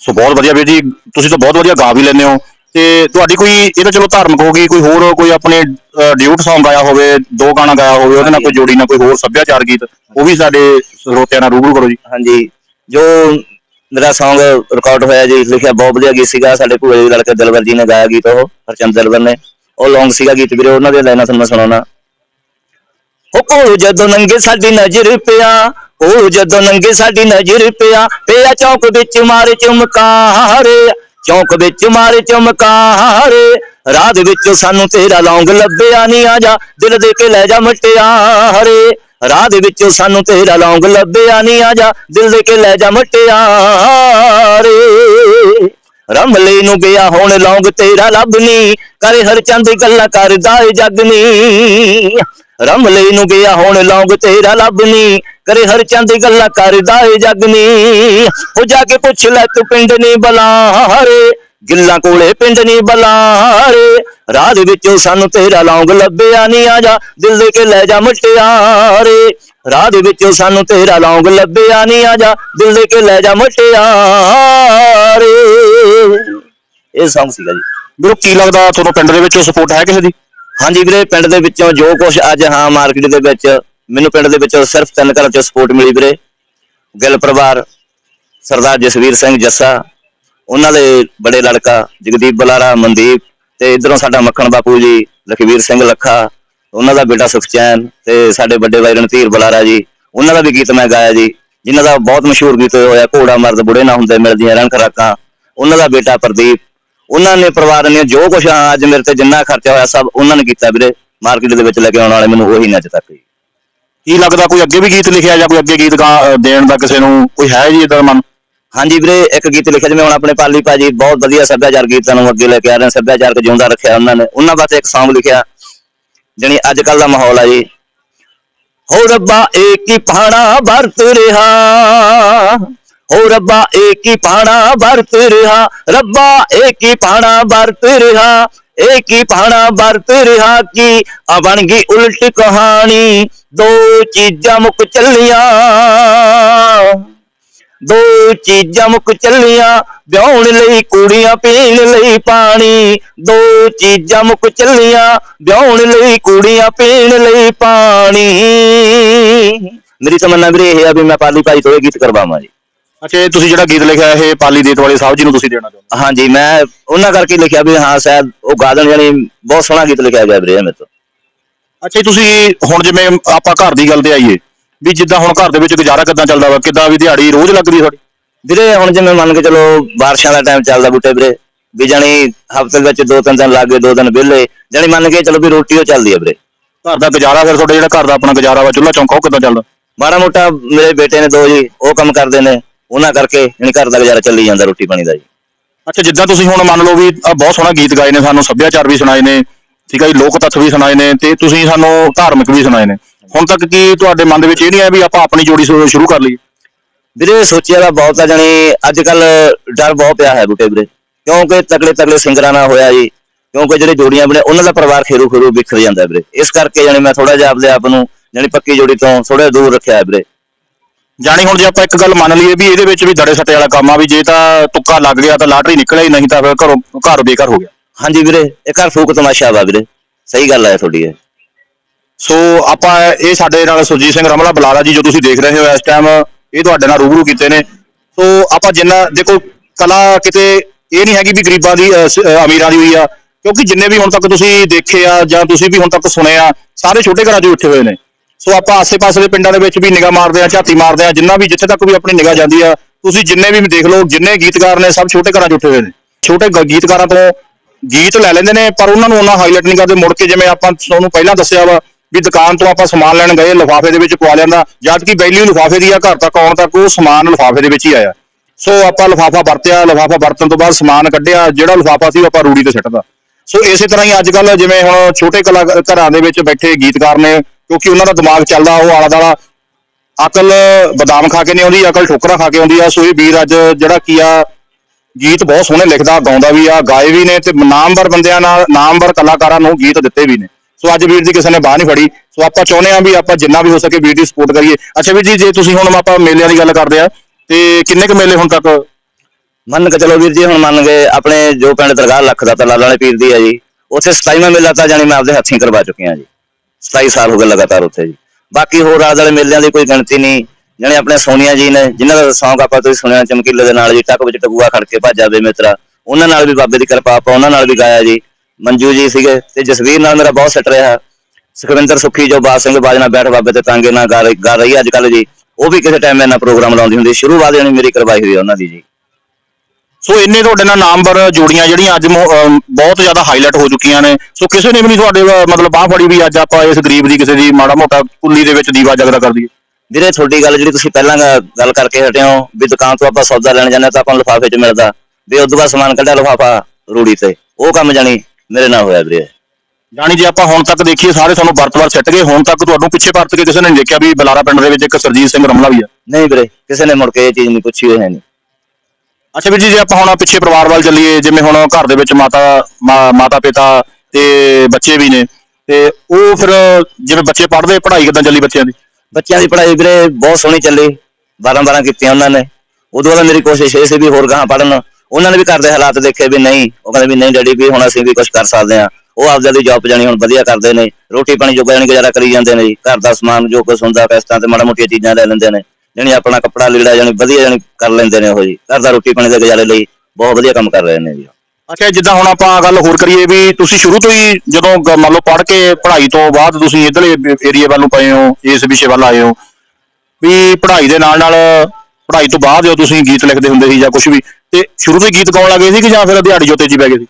ਸੋ ਬਹੁਤ ਵਧੀਆ ਵੀਰ ਜੀ, ਤੁਸੀਂ ਤਾਂ ਬਹੁਤ ਵਧੀਆ ਗਾ ਵੀ ਲੈਂਦੇ ਹੋ। ਤੇ ਤੁਹਾਡੀ ਕੋਈ ਇਹ ਤਾਂ ਚਲੋ ਧਾਰਮਿਕ ਹੋ ਗਈ ਕੋਈ ਹੋਰ ਕੋਈ ਆਪਣੇ ਡਿਊਟ Song ਗਾਇਆ ਹੋਵੇ ਦੋ ਗਾਣਾ ਗਾਇਆ ਹੋਵੇ ਉਹਦੇ ਨਾਲ ਕੋਈ ਜੋੜੀ ਨਾਲ ਕੋਈ ਹੋਰ ਸੱਭਿਆਚਾਰ ਗੀਤ ਉਹ ਵੀ ਸਾਡੇ ਸਰੋਤਿਆਂ ਨਾਲ ਰੂਬਰੂ ਕਰੋ ਜੀ। ਹਾਂਜੀ। ਜੋ ਮੇਰਾ Song ਰਿਕਾਰਡ ਹੋਇਆ ਜੀ ਲਿਖਿਆ ਬਹੁਤ ਵਧੀਆ ਗੀਤ ਸੀਗਾ ਸਾਡੇ ਭੂਏ ਦੇ ਲੜਕੇ ਦਿਲਵਰ ਜੀ ਨੇ ਗਾਇਆ ਗੀਤ ਉਹ ਹਰਚੰਦ ਦਿਲਵਰ ਨੇ। ਉਹ ਲੌਂਗ ਸੀਗਾ ਗੀਤ ਵੀਰੇ ਉਹਨਾਂ ਦੀਆਂ ਲਾਈਨਾਂ ਤੁਹਾਨੂੰ ਸੁਣਾਉਣਾ। ਹੋ ਕੋਲ ਜਦੋਂ ਨੰਗੇ ਸਾਡੀ ਨਜ਼ਰ ਪਿਆ ਉਹ ਜਦੋਂ ਨੰਗੇ ਸਾਡੀ ਨਜ਼ਰ ਪਿਆ ਪਿਆ ਚੌਕ ਵਿੱਚ ਮਾਰੇ ਚਮਕਾਰੇ। ਚੌਂਕ ਵਿੱਚ ਮਾਰੇ ਚਮਕਾਰੇ, ਰਾਹ ਦੇ ਵਿੱਚੋਂ ਸਾਨੂੰ ਤੇਰਾ ਲੌਂਗ ਲੱਭਿਆ ਨਹੀਂ ਆ ਜਾ, ਦਿਲ ਦੇ ਕੇ ਲੈ ਜਾ ਮਟਿਆਰੇ। ਰਾਹ ਦੇ ਵਿੱਚੋਂ ਸਾਨੂੰ ਤੇਰਾ ਲੌਂਗ ਲੱਭਿਆ ਨਹੀਂ ਆ ਜਾ, ਦਿਲ ਦੇ ਕੇ ਲੈ ਜਾ ਮਟਿਆਰੇ। ਰਮਲੇ ਨੂੰ ਗਿਆ ਹੁਣ ਲੌਂਗ ਤੇਰਾ ਲੱਭਨੀ ਕਰੇ ਹਰ ਚੰਦ ਗੱਲਾਂ ਕਰਦਾ ਏ ਜਗਨੀ ਰਮਲੇ ਨੂੰ ਗਿਆ ਹੁਣ ਲੌਂਗ ਤੇਰਾ ਲੱਭਨੀ ਕਰੇ ਹਰ ਚੰਦ ਗੱਲਾਂ ਕਰਦਾ ਏ ਜਗਨੀ ਹੋ ਜਾ ਕੇ ਪੁੱਛ ਲੈ ਤੂੰ ਪਿੰਡ ਨਹੀਂ ਬਲਾਰੇ, ਗਿੱਲਾਂ ਕੋਲੇ ਪਿੰਡ ਨਹੀਂ ਬਲਾਰੇ। ਰਾਹ ਦੇ ਵਿੱਚੋਂ ਸਾਨੂੰ ਤੇਰਾ ਲੌਂਗ ਲੱਭਿਆ ਨਹੀਂ ਆ ਜਾ, ਦਿਲ ਦੇ ਕੇ ਲੈ ਜਾ ਮਟਿਆਰੇ। ਰਾਹ ਦੇ ਵਿੱਚੋਂ ਸਾਨੂੰ ਤੇਰਾ ਲੌਂਗ ਲੱਭਿਆ ਨਹੀਂ ਆ ਜਾ, ਦਿਲ ਦੇ ਕੇ ਲੈ ਜਾ ਮਟਿਆਰੇ ਇਹ Song ਸੀਗਾ ਜੀ। ਵੀਰੋ, ਕੀ ਲੱਗਦਾ ਤੁਹਾਨੂੰ ਪਿੰਡ ਦੇ ਵਿੱਚ ਸਪੋਰਟ ਹੈ ਕਿਸੇ ਦੀ? ਹਾਂਜੀ ਵੀਰੇ, ਪਿੰਡ ਦੇ ਵਿੱਚੋਂ ਜੋ ਕੁਝ ਅੱਜ ਹਾਂ ਮਾਰਕੀਟ ਦੇ ਵਿੱਚ, ਮੈਨੂੰ ਪਿੰਡ ਦੇ ਵਿੱਚੋਂ ਸਿਰਫ ਤਿੰਨ ਘਰਾਂ ਚੋਂ ਸਪੋਰਟ ਮਿਲੀ ਵੀਰੇ। ਗਿੱਲ ਪਰਿਵਾਰ, ਸਰਦਾਰ ਜਸਵੀਰ ਸਿੰਘ ਜੱਸਾ, ਉਹਨਾਂ ਦੇ ਬੜੇ ਲੜਕਾ ਜਗਦੀਪ ਬਲਾਰਾ, ਮਨਦੀਪ ਤੇ ਇਧਰੋਂ ਸਾਡਾ ਮੱਖਣ ਬਾਪੂ ਜੀ ਲਖਵੀਰ ਸਿੰਘ ਲੱਖਾ ਉਹਨਾਂ ਦਾ ਬੇਟਾ ਸੁਖਚੈਨ ਤੇ ਸਾਡੇ ਵੱਡੇ ਭਾਈ ਰਣਧੀਰ ਬਲਾਰਾ ਜੀ ਉਹਨਾਂ ਦਾ ਵੀ ਗੀਤ ਮੈਂ ਗਾਇਆ ਜੀ ਜਿਨ੍ਹਾਂ ਦਾ ਬਹੁਤ ਮਸ਼ਹੂਰ ਗੀਤ ਹੋਇਆ ਘੋੜਾ ਮਰਦ ਬੁੜੇ ਨਾ ਹੁੰਦੇ ਮਿਲਦੀਆਂ ਰਹਿਣ ਖਰਾਕਾਂ। ਉਹਨਾਂ ਦਾ ਬੇਟਾ ਪ੍ਰਦੀਪ ਉਹਨਾਂ ਨੇ ਪਰਿਵਾਰ ਨੇ ਜੋ ਕੁਝ ਅੱਜ ਮੇਰੇ ਤੇ ਜਿੰਨਾ ਖਰਚਾ ਹੋਇਆ ਸਭ ਉਹਨਾਂ ਨੇ ਕੀਤਾ ਵੀਰੇ ਮਾਰਕੀਟ ਦੇ ਵਿੱਚ ਲੈ ਕੇ ਆਉਣ ਵਾਲੇ ਮੈਨੂੰ ਉਹੀ ਨੇ ਅੱਜ ਤੱਕ ਜੀ। ਕੀ ਲੱਗਦਾ ਕੋਈ ਅੱਗੇ ਵੀ ਗੀਤ ਲਿਖਿਆ ਜਾਂ ਕੋਈ ਅੱਗੇ ਗੀਤ ਗਾ- ਦੇਣ ਦਾ ਕਿਸੇ ਨੂੰ ਕੋਈ ਹੈ ਜੀ ਇਦਾਂ ਮਨ? ਹਾਂਜੀ ਵੀਰੇ ਇੱਕ ਗੀਤ ਲਿਖਿਆ ਜਿਵੇਂ ਹੁਣ ਆਪਣੇ ਪਾਲੀ ਭਾਜੀ ਬਹੁਤ ਵਧੀਆ ਸੱਭਿਆਚਾਰ ਗੀਤਾਂ ਨੂੰ ਅੱਗੇ ਲੈ ਕੇ ਆ ਰਹੇ ਸੱਭਿਆਚਾਰਕ ਜਿਉਂਦਾ ਰੱਖਿਆ ਉਹਨਾਂ ਨੇ। ਉਹਨਾਂ ਵਾਸਤੇ ਇੱਕ Song ਲਿਖਿਆ ਜਣੀ ਅੱਜ ਕੱਲ ਦਾ ਮਾਹੌਲ ਆ ਜੀ। ਹੋ ਰੱਬਾ ਏਕ ਹੀ ਪਾਣਾ ਵਰਤ ਰਿਹਾ? ਹੋ ਰੱਬਾ ਏਕ ਹੀ ਪਾਣਾ ਵਰਤ ਰਿਹਾ? ਰੱਬਾ ਏਕ ਹੀ ਪਾਣਾ ਵਰਤ ਰਿਹਾ? ਏਕ ਹੀ ਪਾਣਾ ਵਰਤ ਰਿਹਾ ਕੀ? ਆ ਬਣ ਗਈ ਉਲਟ ਕਹਾਣੀ। ਦੋ ਚੀਜ਼ਾਂ ਮੁੱਕ ਚੱਲੀਆਂ। ਦੋ ਚੀਜ਼ਾਂ ਮੁੱਕ ਚੱਲੀਆਂ। ਵਿਆਹਣ ਲਈ ਕੁੜੀਆਂ ਪੀਣ ਲਈ ਪਾਣੀ ਦੋ ਚੀਜ਼ਾਂ ਮੁੱਕ ਚੱਲੀਆਂ ਵਿਆਹਣ ਲਈ ਕੁੜੀਆਂ ਪੀਣ ਲਈ ਪਾਣੀ। ਮੇਰੀ ਤਮੰਨਾ ਵੀਰੇ ਇਹ ਆ ਵੀ ਮੈਂ ਪਾਲੀ ਭਾਈ ਤੋਂ ਇਹ ਗੀਤ ਕਰਵਾਵਾਂ ਜੀ। ਅੱਛਾ ਇਹ ਤੁਸੀਂ ਜਿਹੜਾ ਗੀਤ ਲਿਖਿਆ ਇਹ ਪਾਲੀ ਦੇਤ ਵਾਲੇ ਸਾਹਿਬ ਜੀ ਨੂੰ ਤੁਸੀਂ ਦੇਣਾ ਚਾਹੁੰਦੇ ਹਾਂਜੀ ਮੈਂ ਉਹਨਾਂ ਕਰਕੇ ਲਿਖਿਆ ਵੀ ਹਾਂ ਸ਼ਾਇਦ ਉਹ ਗਾ ਦੇਣ ਜਾਣੀ ਬਹੁਤ ਸੋਹਣਾ ਗੀਤ ਲਿਖਿਆ ਗਿਆ ਵੀਰੇ ਮੇਰੇ ਤੋਂ। ਅੱਛਾ ਤੁਸੀਂ ਹੁਣ ਜਿਵੇਂ ਆਪਾਂ ਘਰ ਦੀ ਗੱਲ ਤੇ ਆਈਏ ਵੀ ਜਿੱਦਾਂ ਹੁਣ ਘਰ ਦੇ ਵਿੱਚ ਗੁਜ਼ਾਰਾ ਕਿੱਦਾਂ ਚੱਲਦਾ ਵਾ ਕਿੱਦਾਂ ਵੀ ਦਿਹਾੜੀ ਰੋਜ਼ ਲੱਗਦੀ ਤੁਹਾਡੀ? ਵੀਰੇ ਹੁਣ ਜਿਵੇਂ ਮੰਨ ਕੇ ਚਲੋ ਬਾਰਿਸ਼ਾਂ ਦਾ ਟਾਈਮ ਚੱਲਦਾ ਬੂਟੇ ਵੀਰੇ ਵੀ ਜਾਣੀ ਹਫ਼ਤੇ ਵਿੱਚ ਦੋ ਤਿੰਨ ਦਿਨ ਲੱਗ ਦੋ ਦਿਨ ਵਿਹਲੇ ਜਾਣੀ ਮੰਨ ਕੇ ਚਲੋ ਵੀ ਰੋਟੀ ਉਹ ਚੱਲਦੀ ਹੈ ਵੀਰੇ। ਘਰ ਦਾ ਗੁਜ਼ਾਰਾ ਫਿਰ ਤੁਹਾਡੇ ਜਿਹੜਾ ਘਰ ਦਾ ਆਪਣਾ ਗੁਜ਼ਾਰਾ ਵਾ ਚੁੱਲ੍ਹਾ ਚੌਂਕਾ ਉਹ ਕਿੱਦਾਂ ਚੱਲਦਾ? ਮਾੜਾ ਮੋਟਾ ਮੇਰੇ ਬੇਟੇ ਨੇ ਦੋ ਜੀ ਉਹ ਕੰਮ ਕਰਦੇ ਨੇ ਉਹਨਾਂ ਕਰਕੇ ਜਾਣੀ ਘਰ ਦਾ ਗੁਜ਼ਾਰਾ ਚੱਲੀ ਜਾਂਦਾ ਰੋਟੀ ਪਾਣੀ ਦਾ ਜੀ। ਅੱਛਾ ਜਿੱਦਾਂ ਤੁਸੀਂ ਹੁਣ ਮੰਨ ਲਓ ਵੀ ਆਹ ਬਹੁਤ ਸੋਹਣਾ ਗੀਤ ਗਾਏ ਨੇ ਸਾਨੂੰ ਸੱਭਿਆਚਾਰ ਵੀ ਸੁਣਾਏ ਨੇ ਠੀਕ ਹੈ ਜੀ ਲੋਕ ਤੱਥ ਵੀ ਸੁਣਾਏ ਨੇ ਤੇ ਤੁਸੀਂ ਸਾਨੂੰ ਧਾਰਮਿਕ ਵੀ ਸੁਣਾਏ ਨੇ। ਹੁਣ ਤੱਕ ਕੀ ਤੁਹਾਡੇ ਮਨ ਦੇ ਵਿੱਚ ਇਹ ਨਹੀਂ ਆਇਆ ਵੀ ਆਪਾਂ ਆਪਣੀ ਜੋੜੀ ਸ਼ੁਰੂ ਕਰ ਲਈਏ? ਵੀਰੇ ਸੋਚਿਆ ਦਾ ਬਹੁਤ ਆ ਜਾਣੀ ਅੱਜ ਕੱਲ ਡਰ ਬਹੁਤ ਪਿਆ ਹੈ ਬੂਟੇ ਵੀਰੇ। ਕਿਉਂਕਿ ਤਕੜੇ ਤਕੜੇ ਸਿੰਗਰਾਂ ਨਾਲ ਹੋਇਆ ਜੀ ਕਿਉਂਕਿ ਜਿਹੜੇ ਜੋੜੀਆਂ ਬਣੇ ਉਹਨਾਂ ਦਾ ਪਰਿਵਾਰ ਖੇਰੂ ਖੇਰੂ ਵਿਖਰ ਜਾਂਦਾ ਵੀਰੇ। ਇਸ ਕਰਕੇ ਜਾਣੀ ਮੈਂ ਥੋੜਾ ਜਿਹਾ ਆਪਦੇ ਆਪ ਨੂੰ ਜਾਣੀ ਪੱਕੀ ਜੋੜੀ ਤੋਂ ਥੋੜਾ ਦੂਰ ਰੱਖਿਆ ਹੈ ਵੀਰੇ। ਜਾਣੀ ਹੁਣ ਜੇ ਆਪਾਂ ਇੱਕ ਗੱਲ ਮੰਨ ਲਈਏ ਵੀ ਇਹਦੇ ਵਿੱਚ ਵੀ ਦੜੇ ਸੱਟੇ ਵਾਲਾ ਕੰਮ ਆ ਵੀ ਜੇ ਤਾਂ ਤੁੱਕਾ ਲੱਗ ਗਿਆ ਤਾਂ ਲਾਟਰੀ ਨਿਕਲਿਆ ਹੀ ਨਹੀਂ ਤਾਂ ਫਿਰ ਘਰੋਂ ਘਰ ਬੇਕਾਰ ਹੋ ਗਿਆ। ਹਾਂਜੀ ਵੀਰੇ ਇਹ ਘਰ ਫੂਕ ਤਮਾਸ਼ਾ ਵਾ ਵੀਰੇ। ਸਹੀ ਗੱਲ ਹੈ ਤੁਹਾਡੀ ਇਹ। ਸੋ ਆਪਾਂ ਇਹ ਸਾਡੇ ਨਾਲ ਸੁਰਜੀਤ ਸਿੰਘ ਰਮਲਾ ਬਲਾਲਾ ਜੀ ਜੋ ਤੁਸੀਂ ਦੇਖ ਰਹੇ ਹੋ ਇਸ ਟਾਈਮ ਇਹ ਤੁਹਾਡੇ ਨਾਲ ਰੂਬਰੂ ਕੀਤੇ ਨੇ। ਸੋ ਆਪਾਂ ਜਿੰਨਾ ਦੇਖੋ ਕਲਾ ਕਿਤੇ ਇਹ ਨਹੀਂ ਹੈਗੀ ਵੀ ਗਰੀਬਾਂ ਦੀ ਅਹ, ਸ- ਅਹ, ਅਮੀਰਾਂ ਦੀ ਹੋਈ ਆ। ਕਿਉਂਕਿ ਜਿੰਨੇ ਵੀ ਹੁਣ ਤੱਕ ਤੁਸੀਂ ਦੇਖੇ ਆ ਜਾਂ ਤੁਸੀਂ ਵੀ ਹੁਣ ਤੱਕ ਸੁਣੇ ਆ ਸਾਰੇ ਛੋਟੇ ਘਰਾਂ 'ਚ ਉੱਠੇ ਹੋਏ ਨੇ। ਸੋ ਆਪਾਂ ਆਸੇ-ਪਾਸੇ ਦੇ ਪਿੰਡਾਂ ਦੇ ਵਿੱਚ ਵੀ ਨਿਗਾਹ ਮਾਰਦੇ ਆ ਝਾਤੀ ਮਾਰਦੇ ਆ ਜਿੰਨਾ ਵੀ ਜਿੱਥੇ ਤੱਕ ਵੀ ਆਪਣੀ ਨਿਗਾਹ ਜਾਂਦੀ ਆ ਤੁਸੀਂ ਜਿੰਨੇ ਵੀ ਦੇਖ ਲਓ ਜਿੰਨੇ ਗੀਤਕਾਰ ਨੇ ਸਭ ਛੋਟੇ ਘਰਾਂ 'ਚ ਉੱਠੇ ਹੋਏ ਨੇ। ਛੋਟੇ ਗ- ਗੀਤਕਾਰਾਂ ਤੋਂ ਗੀਤ ਲੈ ਲੈਂਦੇ ਨੇ ਪਰ ਉਹਨਾਂ ਨੂੰ ਉਹਨਾਂ ਹਾਈਲਾਈਟ ਨਹੀਂ ਕਰਦੇ। ਮੁੜ ਕੇ ਜਿਵੇਂ ਆਪਾਂ ਤੁਹਾਨੂੰ ਪਹਿਲਾਂ ਦੱਸਿਆ ਵਾ ਵੀ ਦੁਕਾਨ ਤੋਂ ਆਪਾਂ ਸਮਾਨ ਲੈਣ ਗਏ, ਲਿਫਾਫੇ ਦੇ ਵਿੱਚ ਪਵਾ ਲਿਆਂਦਾ ਜਦ ਕਿ ਵੈਲਿਊ ਲਿਫਾਫੇ ਦੀ ਆ, ਘਰ ਤੱਕ ਆਉਣ ਤੱਕ ਉਹ ਸਮਾਨ ਲਿਫਾਫੇ ਦੇ ਵਿੱਚ ਹੀ ਆਇਆ। ਸੋ ਆਪਾਂ ਲਿਫਾਫਾ ਵਰਤਿਆ, ਲਿਫਾਫਾ ਵਰਤਣ ਤੋਂ ਬਾਅਦ ਸਮਾਨ ਕੱਢਿਆ, ਜਿਹੜਾ ਲਿਫਾਫਾ ਸੀ ਉਹ ਆਪਾਂ ਰੂੜੀ ਤੇ ਸਿੱਟਦਾ ਸੋ ਇਸੇ ਤਰ੍ਹਾਂ ਹੀ ਅੱਜ ਕੱਲ ਜਿਵੇਂ ਹੁਣ ਛੋਟੇ ਕਲਾ ਘਰਾਂ ਦੇ ਵਿੱਚ ਬੈਠੇ ਗੀਤਕਾਰ ਨੇ, ਕਿਉਂਕਿ ਉਹਨਾਂ ਦਾ ਦਿਮਾਗ ਚੱਲਦਾ, ਉਹ ਆਲਾ ਦਾਲਾ ਅਕਲ ਬਦਾਮ ਖਾ ਕੇ ਨਹੀਂ ਆਉਂਦੀ, ਅਕਲ ਠੋਕਰਾਂ ਖਾ ਕੇ ਆਉਂਦੀ ਆ। ਸੋ ਇਹ ਵੀਰ ਅੱਜ ਜਿਹੜਾ ਕੀ ਆ, ਗੀਤ ਬਹੁਤ ਸੋਹਣੇ ਲਿਖਦਾ, ਗਾਉਂਦਾ ਵੀ ਆ, ਗਾਏ ਵੀ ਨੇ ਤੇ ਨਾਮਵਰ ਬੰਦਿਆਂ ਨਾਲ ਨਾਮਵਰ ਕਲਾਕਾਰਾਂ ਨੂੰ ਗੀਤ ਦਿੱਤੇ ਵੀ ਨੇ। ਸੋ ਅੱਜ ਵੀਰ ਦੀ ਕਿਸੇ ਨੇ ਬਾਹ ਨਹੀਂ ਫੜੀ। ਸੋ ਆਪਾਂ ਚਾਹੁੰਦੇ ਆ ਵੀ ਆਪਾਂ ਜਿੰਨਾ ਵੀ ਹੋ ਸਕੇ ਵੀਰ ਦੀ ਸਪੋਰਟ ਕਰੀਏ। ਅੱਛਾ ਵੀਰ ਜੀ, ਜੇ ਤੁਸੀਂ ਹੁਣ ਆਪਾਂ ਮੇਲਿਆਂ ਦੀ ਗੱਲ ਕਰਦੇ ਆ ਤੇ ਕਿੰਨੇ ਕੁ ਮੇਲੇ ਹੁਣ ਤੱਕ? ਮੰਨ ਕੇ ਚਲੋ ਵੀਰ ਜੀ, ਹੁਣ ਮੰਨ ਗਏ ਆਪਣੇ ਜੋ ਪਿੰਡ ਦਰਗਾਹ ਲੱਖ ਦਾ ਤਾਂ ਲਾਲੇ ਪੀਰ ਦੀ ਆ ਜੀ, ਉੱਥੇ 27ਵਾਂ ਮੇਲਾ ਤਾਂ ਜਾਣੀ ਮੈਂ ਆਪਦੇ ਹੱਥੀਂ ਕਰਵਾ ਚੁੱਕਿਆ ਜੀ। 27 ਸਾਲ ਹੋ ਗਏ ਲਗਾਤਾਰ ਉੱਥੇ ਜੀ। ਬਾਕੀ ਹੋਰ ਆਲੇ ਵਾਲੇ ਮੇਲਿਆਂ ਦੀ ਕੋਈ ਗਿਣਤੀ ਨਹੀਂ। ਜਾਣੀ ਆਪਣੇ ਸੋਨੀਆ ਜੀ ਨੇ, ਜਿਨ੍ਹਾਂ ਦਾ ਸੌਂਗ ਆਪਾਂ ਤੁਸੀਂ ਸੁਣਿਆ, ਚਮਕੀਲੇ ਦੇ ਨਾਲ ਜੀ, ਟੱਕ ਵਿੱਚ ਟਗੂਆ ਖੜ ਕੇ ਭੱਜ ਜਾਵੇ ਮਿੱਤਰਾ, ਉਹਨਾਂ ਨਾਲ ਵੀ ਬਾਬੇ ਦੀ ਕਿਰਪਾ ਆਪਾਂ ਉਹਨਾਂ ਨਾਲ ਵੀ ਗਾਇਆ ਜੀ। ਮੰਜੂ ਜੀ ਸੀਗੇ ਤੇ ਜਸਵੀਰ ਨਾਲ ਮੇਰਾ ਬਹੁਤ ਸੱਟ ਰਿਹਾ। ਸੁਖਵਿੰਦਰ ਸੁੱਖੀ ਜੋ ਬਾਦ ਸਿੰਘ ਬਾਜਣਾ ਬੈਠ ਬਾਬੇ ਤੇ ਤਾਂਗੇ ਨਾਲ ਗਾ ਰਹੀ ਅੱਜ ਕੱਲ ਜੀ ਉਹ ਵੀ ਕਿਸੇ ਟਾਈਮ ਇਹਨਾਂ ਪ੍ਰੋਗਰਾਮ ਲਾਉਂਦੀ ਹੁੰਦੀ। ਸ਼ੁਰੂਆਤ ਜਾਣੀ ਮੇਰੀ ਕਰਵਾਈ ਹੋਈ ਉਹਨਾਂ ਦੀ ਜੀ। ਸੋ ਇੰਨੇ ਤੁਹਾਡੇ ਨਾਲ ਨਾਮਵਰ ਜੋੜੀਆਂ ਜਿਹੜੀਆਂ ਅੱਜ ਬਹੁਤ ਜ਼ਿਆਦਾ ਹਾਈਲਾਈਟ ਹੋ ਚੁੱਕੀਆਂ ਨੇ। ਸੋ ਕਿਸੇ ਨੇ ਵੀ ਨਹੀਂ ਤੁਹਾਡੇ ਮਤਲਬ ਬਾਹ ਫੜੀ ਵੀ ਅੱਜ ਆਪਾਂ ਇਸ ਗਰੀਬ ਦੀ ਕਿਸੇ ਦੀ ਮਾੜਾ ਮੋਟਾ ਕੁੱਲੀ ਦੇ ਵਿੱਚ ਦੀਵਾ ਜਗਦਾ ਕਰ ਦਈਏ। ਵੀਰੇ ਤੁਹਾਡੀ ਗੱਲ ਜਿਹੜੀ ਤੁਸੀਂ ਪਹਿਲਾਂ ਗੱਲ ਕਰਕੇ ਹਟੇ ਹੋ ਵੀ ਦੁਕਾਨ ਤੋਂ ਆਪਾਂ ਸੌਦਾ ਲੈਣ ਜਾਂਦੇ ਤਾਂ ਆਪਾਂ ਨੂੰ ਲਿਫਾਫੇ 'ਚ ਮਿਲਦਾ। ਵੀ ਉਦੋਂ ਬਾਅਦ ਸਮਾਨ ਕੱਢਿਆ ਲਿਫਾਫਾ ਰੂੜੀ ਤੇ। ਉਹ ਕੰਮ ਜਾਣੀ ਮੇਰੇ ਨਾਲ ਹੋਇਆ ਵੀਰੇ। ਜਾਣੀ ਜੇ ਆਪਾਂ ਹੁਣ ਤੱਕ ਦੇਖੀਏ ਸਾਰੇ ਤੁਹਾਨੂੰ ਵਰਤ-ਵਰ ਸਿੱਟ ਗਏ। ਹੁਣ ਤੱਕ ਤੁਹਾਨੂੰ ਪਿੱਛੇ ਪਰਤ ਕੇ ਕਿਸੇ ਨੇ ਨਹੀਂ ਦੇਖਿਆ ਵੀ ਬਲਾਰਾ ਪਿੰਡ ਦੇ ਵਿੱਚ ਇੱਕ ਸਰਜੀਤ ਸਿੰਘ ਰਮਲਾ ਵੀ ਆ। ਨਹੀਂ ਵੀਰੇ ਕਿਸੇ ਨੇ ਮੁੜ ਕੇ ਇਹ ਚੀਜ਼ ਨਹੀਂ ਪੁੱਛੀ ਹੋਈ ਹੈ ਨਹੀਂ। ਅੱਛਾ ਵੀਰ ਜੀ ਜੇ ਆਪਾਂ ਹੁਣ ਪਿੱਛੇ ਪਰਿਵਾਰ ਵੱਲ ਚੱਲੀਏ ਜਿਵੇਂ ਹੁਣ ਘਰ ਦੇ ਵਿੱਚ ਮਾਤਾ ਮਾਤਾ ਪਿਤਾ ਤੇ ਬੱਚੇ ਵੀ ਨੇ ਤੇ ਉਹ ਫਿਰ ਜਿਵੇਂ ਬੱਚੇ ਪੜ੍ਹਦੇ ਪੜ੍ਹਾਈ ਕਿਦਾਂ ਚੱਲੀ ਬੱਚਿਆਂ ਦੀ? ਬੱਚਿਆਂ ਦੀ ਪੜ੍ਹਾਈ ਵੀਰੇ ਬਹੁਤ ਸੋਹਣੀ ਚੱਲੀ। 12 12 ਕੀਤੀਆਂ ਉਹਨਾਂ ਨੇ। ਉਦੋਂ ਬਾਅਦ ਮੇਰੀ ਕੋਸ਼ਿਸ਼ ਇਹ ਸੀ ਵੀ ਹੋਰ ਗਾਹਾਂ ਪੜਨ ਉਹਨਾਂ ਨੇ ਵੀ ਘਰ ਦੇ ਹਾਲਾਤ ਦੇਖੇ ਵੀ ਨਹੀਂ, ਉਹ ਕਹਿੰਦੇ ਵੀ ਨਹੀਂ ਡੈਡੀ ਵੀ ਹੁਣ ਅਸੀਂ ਵੀ ਕੁਝ ਕਰ ਸਕਦੇ ਹਾਂ। ਉਹ ਆਪਦੇ ਦੀ ਜੌਬ ਜਾਣੀ ਹੁਣ ਵਧੀਆ ਕਰਦੇ ਨੇ, ਰੋਟੀ ਪਾਣੀ ਜੋਗਾ ਜਾਣੀ ਗੁਜ਼ਾਰਾ ਕਰੀ ਜਾਂਦੇ ਨੇ ਜੀ, ਘਰ ਦਾ ਸਮਾਨ ਜੋ ਕੁਛ ਹੁੰਦਾ ਕਿਸ਼ਤਾਂ ਤੇ ਮਾੜਾ ਮੋਟੀਆਂ ਚੀਜ਼ਾਂ ਲੈ ਲੈਂਦੇ ਨੇ, ਜਾਣੀ ਆਪਣਾ ਕੱਪੜਾ ਲੀੜਾ ਜਾਣੀ ਵਧੀਆ ਜਾਣੀ ਕਰ ਲੈਂਦੇ ਨੇ ਉਹ ਜੀ, ਘਰ ਦਾ ਰੋਟੀ ਪਾਣੀ ਦੇ ਗੁਜ਼ਾਰੇ ਲਈ ਬਹੁਤ ਵਧੀਆ ਕੰਮ ਕਰ ਰਹੇ ਨੇ ਜੀ। ਅੱਛਾ, ਜਿੱਦਾਂ ਹੁਣ ਆਪਾਂ ਗੱਲ ਹੋਰ ਕਰੀਏ ਵੀ ਤੁਸੀਂ ਸ਼ੁਰੂ ਤੋਂ ਹੀ ਜਦੋਂ ਗ- ਮੰਨ ਲਓ ਪੜ੍ਹ ਕੇ ਪੜ੍ਹਾਈ ਤੋਂ ਬਾਅਦ ਤੁਸੀਂ ਇਧਰਲੇ ਏਰੀਆ ਵੱਲ ਨੂੰ ਪਏ ਹੋ, ਇਸ ਵਿਸ਼ੇ ਵੱਲ ਆਏ ਹੋ, ਵੀ ਪੜ੍ਹਾਈ ਦੇ ਨਾਲ ਨਾਲ ਪੜ੍ਹਾਈ ਤੋਂ ਬਾਅਦ ਜਦੋਂ ਤੁਸੀਂ ਗੀਤ ਲਿਖਦੇ ਹੁੰਦੇ ਸੀ ਜਾਂ ਕੁਝ ਵੀ ਤੇ ਸ਼ੁਰੂ ਤੋਂ ਹੀ ਗੀਤ ਗਾਉਣ ਲੱਗੇ ਸੀ ਕਿ ਜਾਂ ਫਿਰ ਦਿਹਾੜੀ ਜੋਤੇ ਜੀ ਪੈ ਗਏ ਸੀ?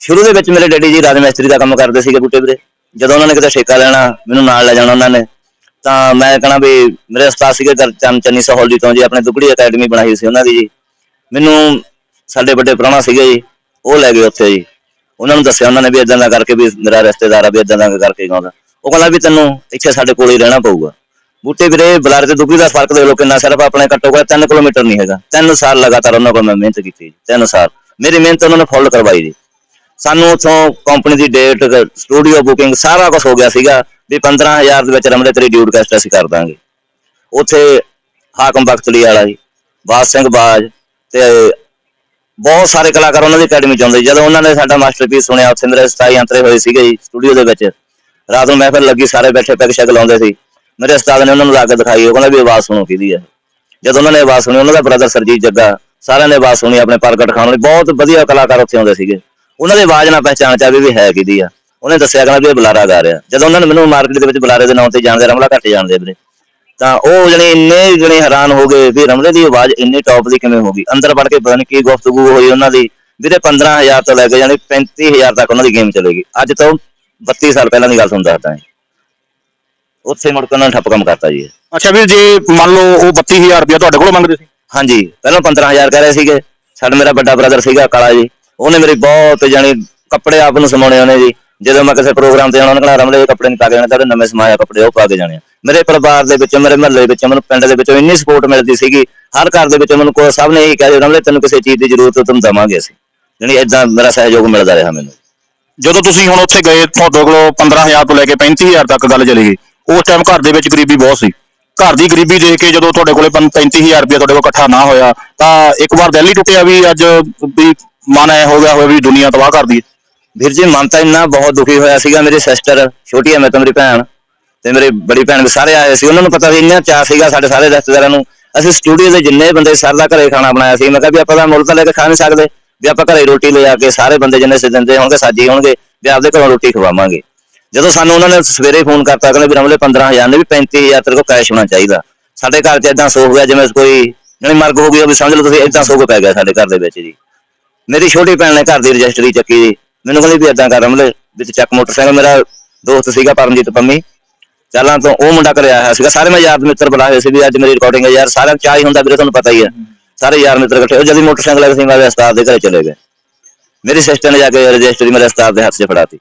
ਸ਼ੁਰੂ ਦੇ ਵਿੱਚ ਮੇਰੇ ਡੈਡੀ ਜੀ ਰਾਜ ਮਿਸਤਰੀ ਦਾ ਕੰਮ ਕਰਦੇ ਸੀਗੇ ਬੂਟੇ ਵੀਰੇ। ਜਦੋਂ ਉਹਨਾਂ ਨੇ ਕਿਤੇ ਠੇਕਾ ਲੈਣਾ, ਮੈਨੂੰ ਨਾਲ ਲੈ ਜਾਣਾ ਉਹਨਾਂ ਨੇ। ਤਾਂ ਮੈਂ ਕਹਣਾ ਵੀ ਮੇਰੇ ਉਸਤਾਦ ਸੀਗੇ ਚੰਨ ਚੰਨੀ ਸਹੌਲੀ ਤੋਂ ਜੀ, ਆਪਣੇ ਦੁਗੜੀ ਅਕੈਡਮੀ ਬਣਾਈ ਸੀ ਉਹਨਾਂ ਦੀ ਜੀ। ਮੈਨੂੰ ਸਾਡੇ ਵੱਡੇ ਪ੍ਰਾਹੁਣਾ ਸੀਗੇ ਜੀ, ਉਹ ਲੈ ਗਏ ਉੱਥੇ ਜੀ। ਉਹਨਾਂ ਨੂੰ ਦੱਸਿਆ ਉਹਨਾਂ ਨੇ ਵੀ ਇਦਾਂ ਦਾ ਕਰਕੇ ਵੀ ਮੇਰਾ ਰਿਸ਼ਤੇਦਾਰ ਆ, ਵੀ ਇਦਾਂ ਦਾ ਕਰਕੇ ਗਾਉਂਦਾ। ਉਹ ਕਹਿੰਦਾ ਵੀ ਤੈਨੂੰ ਇੱਥੇ ਸਾਡੇ ਕੋਲ ਹੀ ਰਹਿਣਾ ਪਊਗਾ। ਬੂਟੇ ਵੀਰੇ, ਬਲਾਰੇ ਤੇ ਦੁਗੜੀ ਦਾ ਫ਼ਰਕ ਦੇ ਲੋ ਕਿੰਨਾ ਸਿਰਫ ਆਪਣੇ ਘੱਟੋ ਘੱਟ 3 ਕਿਲੋਮੀਟਰ ਨਹੀਂ ਹੈਗਾ। 3 ਸਾਲ ਲਗਾਤਾਰ ਉਹਨਾਂ ਕੋਲ ਮੈਂ ਮਿਹਨਤ ਕੀਤੀ ਜੀ 3 ਸਾਲ। ਮੇਰੀ ਮਿਹਨਤ ਉਹਨਾਂ ਨੇ ਫੁੱਲ ਕਰਵਾਈ ਜੀ। ਸਾਨੂੰ ਉਥੋਂ ਕੰਪਨੀ ਦੀ ਡੇਟ ਸਟੂਡੀਓ ਬੁਕਿੰਗ ਸਾਰਾ ਕੁਝ ਹੋ ਗਿਆ ਸੀਗਾ, ਵੀ 15000 ਦੇ ਵਿੱਚ ਰਮਲੇ ਤੇਰੀ ਡਿਊਟ ਕੈਸਟ ਅਸੀਂ ਕਰ ਦਾਂਗੇ। ਉੱਥੇ ਹਾਕਮ ਬਖਤਲੀ ਵਾਲਾ ਜੀ ਬਾਦ ਸਿੰਘ ਬਾਜ ਤੇ ਬਹੁਤ ਸਾਰੇ ਕਲਾਕਾਰ ਉਹਨਾਂ ਦੀ ਅਕੈਡਮੀ ਚ ਆਉਂਦੇ ਜਦੋਂ ਉਹਨਾਂ ਨੇ ਸਾਡਾ ਮਾਸਟਰਪੀਸ ਸੁਣਿਆ, ਉੱਥੇ ਮੇਰੇ 27 ਅੰਤਰੇ ਹੋਏ ਸੀਗੇ ਜੀ ਸਟੂਡੀਓ ਦੇ ਵਿੱਚ। ਰਾਤ ਨੂੰ ਮਹਿਫਿਲ ਲੱਗੀ, ਸਾਰੇ ਬੈਠੇ ਪੈਕ ਸ਼ੈਕ ਲਾਉਂਦੇ ਸੀ। ਮੇਰੇ ਉਸਤਾਦ ਨੇ ਉਹਨਾਂ ਨੂੰ ਲਾ ਕੇ ਦਿਖਾਈ, ਉਹ ਕਹਿੰਦਾ ਵੀ ਆਵਾਜ਼ ਸੁਣੋ ਕਿਹਦੀ ਹੈ ਜਦੋਂ ਉਹਨਾਂ ਨੇ ਆਵਾਜ਼ ਸੁਣੀ, ਉਹਨਾਂ ਦਾ ਬ੍ਰਦਰ ਸਰਜੀਤ ਜੱਗਾ, ਸਾਰਿਆਂ ਨੇ ਆਵਾਜ਼ ਸੁਣੀ, ਆਪਣੇ ਪ੍ਰਗਟ ਖਾਨ ਵਾਲੀ, ਬਹੁਤ ਵਧੀਆ ਕਲਾਕਾਰ ਉੱਥੇ ਆਉਂਦੇ ਸੀਗੇ। ਉਹਨਾਂ ਦੀ ਆਵਾਜ਼ ਨਾਲ ਪਹਿਚਾਣ ਚਾਹੇ ਵੀ ਹੈ ਕਿਹਦੀ ਆ। ਉਹਨੇ ਦੱਸਿਆ, ਕਹਿੰਦਾ ਵੀ ਇਹ ਬੁਲਾਰਾ ਗਾ ਰਿਹਾ। ਜਦੋਂ ਉਹਨਾਂ ਨੇ ਮੈਨੂੰ ਮਾਰਕੀਟ ਦੇ ਵਿੱਚ ਬੁਲਾਰੇ ਦੇ ਨਾਂ ਤੇ ਜਾਣਦੇ, ਰਮਲਾ ਘੱਟ ਜਾਣਦੇ ਵੀਰੇ। ਤਾਂ ਉਹ ਜਣੇ ਇੰਨੇ ਜਣੇ ਹੈਰਾਨ ਹੋ ਗਏ ਵੀ ਰਮਲੇ ਦੀ ਆਵਾਜ਼ ਇੰਨੀ ਟੌਪ ਦੀ ਕਿਵੇਂ ਹੋ ਗਈ? ਅੰਦਰ ਵੜ ਕੇ ਪਤਾ ਨਹੀਂ ਕੀ ਗੁਫ਼ਤਗੂ ਹੋਈ ਉਹਨਾਂ ਦੀ। ਵੀਰੇ 15000 ਤੋਂ ਲੈ ਕੇ ਜਾਨੀ 35000 ਤੱਕ ਉਹਨਾਂ ਦੀ ਗੇਮ ਚਲੇਗੀ। ਅੱਜ ਤੋਂ 32 ਸਾਲ ਪਹਿਲਾਂ ਦੀ ਗੱਲ ਤੁਹਾਨੂੰ ਦੱਸਦਾ ਹਾਂ। ਉੱਥੇ ਮੁੜ ਕੇ ਉਹਨਾਂ ਨੇ ਠੱਪ ਕੰਮ ਕਰਤਾ ਜੀ। ਅੱਛਾ ਵੀਰ ਜੇ ਮੰਨ ਲਓ ਉਹ 32000 ਰੁਪਇਆ ਤੁਹਾਡੇ ਕੋਲੋਂ ਮੰਗਦੇ ਸੀ? ਹਾਂਜੀ ਪਹਿਲਾਂ 15000 ਕਹਿ ਰਹੇ ਸੀਗੇ। ਸਾਡਾ ਮੇਰਾ ਵੱਡਾ ਬ੍ਰਦਰ ਸੀਗਾ ਕਾਲਾ ਜੀ। ਉਹਨੇ ਮੇਰੀ ਬਹੁਤ ਜਾਨੀ ਕੱਪੜੇ ਆਪ ਨੂੰ ਸਮਾਉਣੇ ਉਹਨੇ ਜੀ। ਜਦੋਂ ਮੈਂ ਕਿਸੇ ਪ੍ਰੋਗਰਾਮ ਤੇ ਜਾਣਾ ਉਹਨੇ ਕਹਣਾ ਰਮਲੇ ਦੇ ਕੱਪੜੇ ਨਹੀਂ ਪਾ ਕੇ ਜਾਣੇ ਤੁਹਾਡੇ ਨਵੇਂ ਸਮਾਇਆ ਕੱਪੜੇ ਉਹ ਪਾ ਕੇ ਜਾਣੇ। ਮੇਰੇ ਪਰਿਵਾਰ ਦੇ ਵਿੱਚ ਮੇਰੇ ਮਹੱਲੇ ਵਿੱਚ ਮੈਨੂੰ ਪਿੰਡ ਦੇ ਵਿੱਚੋਂ ਇੰਨੀ ਸਪੋਰਟ ਮਿਲਦੀ ਸੀਗੀ। ਹਰ ਘਰ ਦੇ ਵਿੱਚ ਮੈਨੂੰ ਕੋਈ ਸਭ ਨੇ ਇਹੀ ਕਹਿ ਦਿੱਤਾ ਰਮਲੇ ਤੈਨੂੰ ਕਿਸੇ ਚੀਜ਼ ਦੀ ਜ਼ਰੂਰਤ ਹੈ ਤੈਨੂੰ ਦਵਾਂਗੇ ਅਸੀਂ। ਜਾਨੀ ਇਦਾਂ ਮੇਰਾ ਸਹਿਯੋਗ ਮਿਲਦਾ ਰਿਹਾ ਮੈਨੂੰ। ਜਦੋਂ ਤੁਸੀਂ ਹੁਣ ਉੱਥੇ ਗਏ ਤੁਹਾਡੇ ਕੋਲੋਂ 15000 ਤੋਂ ਲੈ ਕੇ 35000 ਤੱਕ ਗੱਲ ਚਲੀ ਗਈ। ਉਸ ਟਾਈਮ ਘਰ ਦੇ ਵਿੱਚ ਗਰੀਬੀ ਬਹੁਤ ਸੀ। ਘਰ ਦੀ ਗਰੀਬੀ ਦੇਖ ਕੇ ਜਦੋਂ ਤੁਹਾਡੇ ਕੋਲੇ 35000 ਰੁਪਇਆ ਤੁਹਾਡੇ ਕੋਲ ਇਕੱਠਾ ਨਾ ਹੋਇਆ, ਤਾਂ ਇੱਕ ਵਾਰ ਦਿਲ ਟੁੱਟਿਆ ਵੀ ਅੱਜ ਵੀ ਮਨ ਐ ਹੋ ਗਿਆ ਹੋਵੇ ਵੀ ਦੁਨੀਆ ਤਬਾਹ ਕਰਦੀ ਹੈ ਵੀਰ ਜੀ, ਮਨ ਤਾਂ ਇੰਨਾ ਬਹੁਤ ਦੁਖੀ ਹੋਇਆ ਸੀਗਾ, ਮੇਰੇ ਸਿਸਟਰ ਛੋਟੀ ਹੈ ਮੈਂ ਤਾਂ ਮੇਰੀ ਭੈਣ, ਤੇ ਮੇਰੇ ਬੜੀ ਭੈਣ ਵੀ ਸਾਰੇ ਆਏ ਸੀ, ਉਹਨਾਂ ਨੂੰ ਪਤਾ ਸੀ ਇੰਨਾ ਚਾਅ ਸੀਗਾ ਸਾਡੇ ਸਾਰੇ ਰਿਸ਼ਤੇਦਾਰਾਂ ਨੂੰ। ਅਸੀਂ ਸਟੂਡੀਓ ਦੇ ਜਿੰਨੇ ਬੰਦੇ ਸਰ ਦਾ ਘਰੇ ਖਾਣਾ ਬਣਾਇਆ ਸੀ, ਮੈਂ ਕਿਹਾ ਵੀ ਆਪਾਂ ਤਾਂ ਮੁੱਲ ਤਾਂ ਲੈ ਕੇ ਖਾ ਨਹੀਂ ਸਕਦੇ, ਵੀ ਆਪਾਂ ਘਰੇ ਰੋਟੀ ਲੈ ਆ ਕੇ ਸਾਰੇ ਬੰਦੇ ਜਿੰਨੇ ਸੇ ਹੋਣਗੇ, ਸਾਜੀ ਹੋਣਗੇ, ਵੀ ਆਪਦੇ ਘਰੋਂ ਰੋਟੀ ਖਵਾਵਾਂਗੇ। ਜਦੋਂ ਸਾਨੂੰ ਉਹਨਾਂ ਨੇ ਸਵੇਰੇ ਫੋਨ ਕਰਤਾ, ਕਹਿੰਦੇ ਵੀ ਰਮਲੇ 15000 ਨੇ, ਵੀ 35000 ਤੇਰੇ ਕੋਲ ਕੈਸ਼ ਹੋਣਾ ਚਾਹੀਦਾ। ਸਾਡੇ ਘਰ 'ਚ ਇਦਾਂ ਸੋਚ ਗਿਆ ਜਿਵੇਂ ਕੋਈ ਜਣੀ ਮਰਗ ਹੋ ਗਈ ਉਹ ਵੀ ਸਮਝ ਲਓ ਤੁਸੀਂ ਇਦਾਂ ਸੋਗ ਪੈ ਗਿਆ ਸਾਡੇ ਘਰ ਦੇ ਵਿੱਚ ਜੀ। ਮੇਰੀ ਛੋਟੀ ਭੈਣ ਨੇ ਘਰ ਦੀ ਰਜਿਸਟਰੀ ਚੱਕੀ ਜੀ। ਮੈਨੂੰ ਕਹਿੰਦੀ ਵੀ ਇਦਾਂ ਕਰ ਰਮਲੇ, ਵਿੱਚ ਚੱਕ ਮੋਟਰਸਾਈਕਲ, ਮੇਰਾ ਦੋਸਤ ਸੀਗਾ ਪਰਮਜੀਤ ਪੰਮੀ। ਚਾਲਾਂ ਤੋਂ ਉਹ ਮੁੰਡਾ ਘਰੇ ਹੋਇਆ ਸੀਗਾ। ਸਾਰੇ ਮੈਂ ਯਾਰ ਮਿੱਤਰ ਬੁਲਾਏ ਹੋਏ ਸੀ ਵੀ ਅੱਜ ਮੇਰੀ ਰਿਕਾਰਡਿੰਗ ਹੈ ਯਾਰ ਸਾਰਿਆਂ ਨੂੰ ਹੁੰਦਾ ਵੀਰੇ, ਤੁਹਾਨੂੰ ਪਤਾ ਹੀ ਹੈ। ਸਾਰੇ ਯਾਰ ਮਿੱਤਰ ਇਕੱਠੇ ਹੋ ਜਦੀ ਮੋਟਰਸਾਈਕਲ ਲੈ ਕੇ ਅਸੀਂ ਮੇਰੇ ਉਸਤਾਦ ਦੇ ਘਰੇ ਚਲੇ ਗਏ। ਮੇਰੀ ਸਿਸਟਰ ਨੇ ਜਾ ਕੇ ਰਜਿਸਟਰੀ ਮੇਰੇ ਉਸਤਾਦ ਦੇ ਹੱਥ 'ਚ ਫੜਾਤੀ।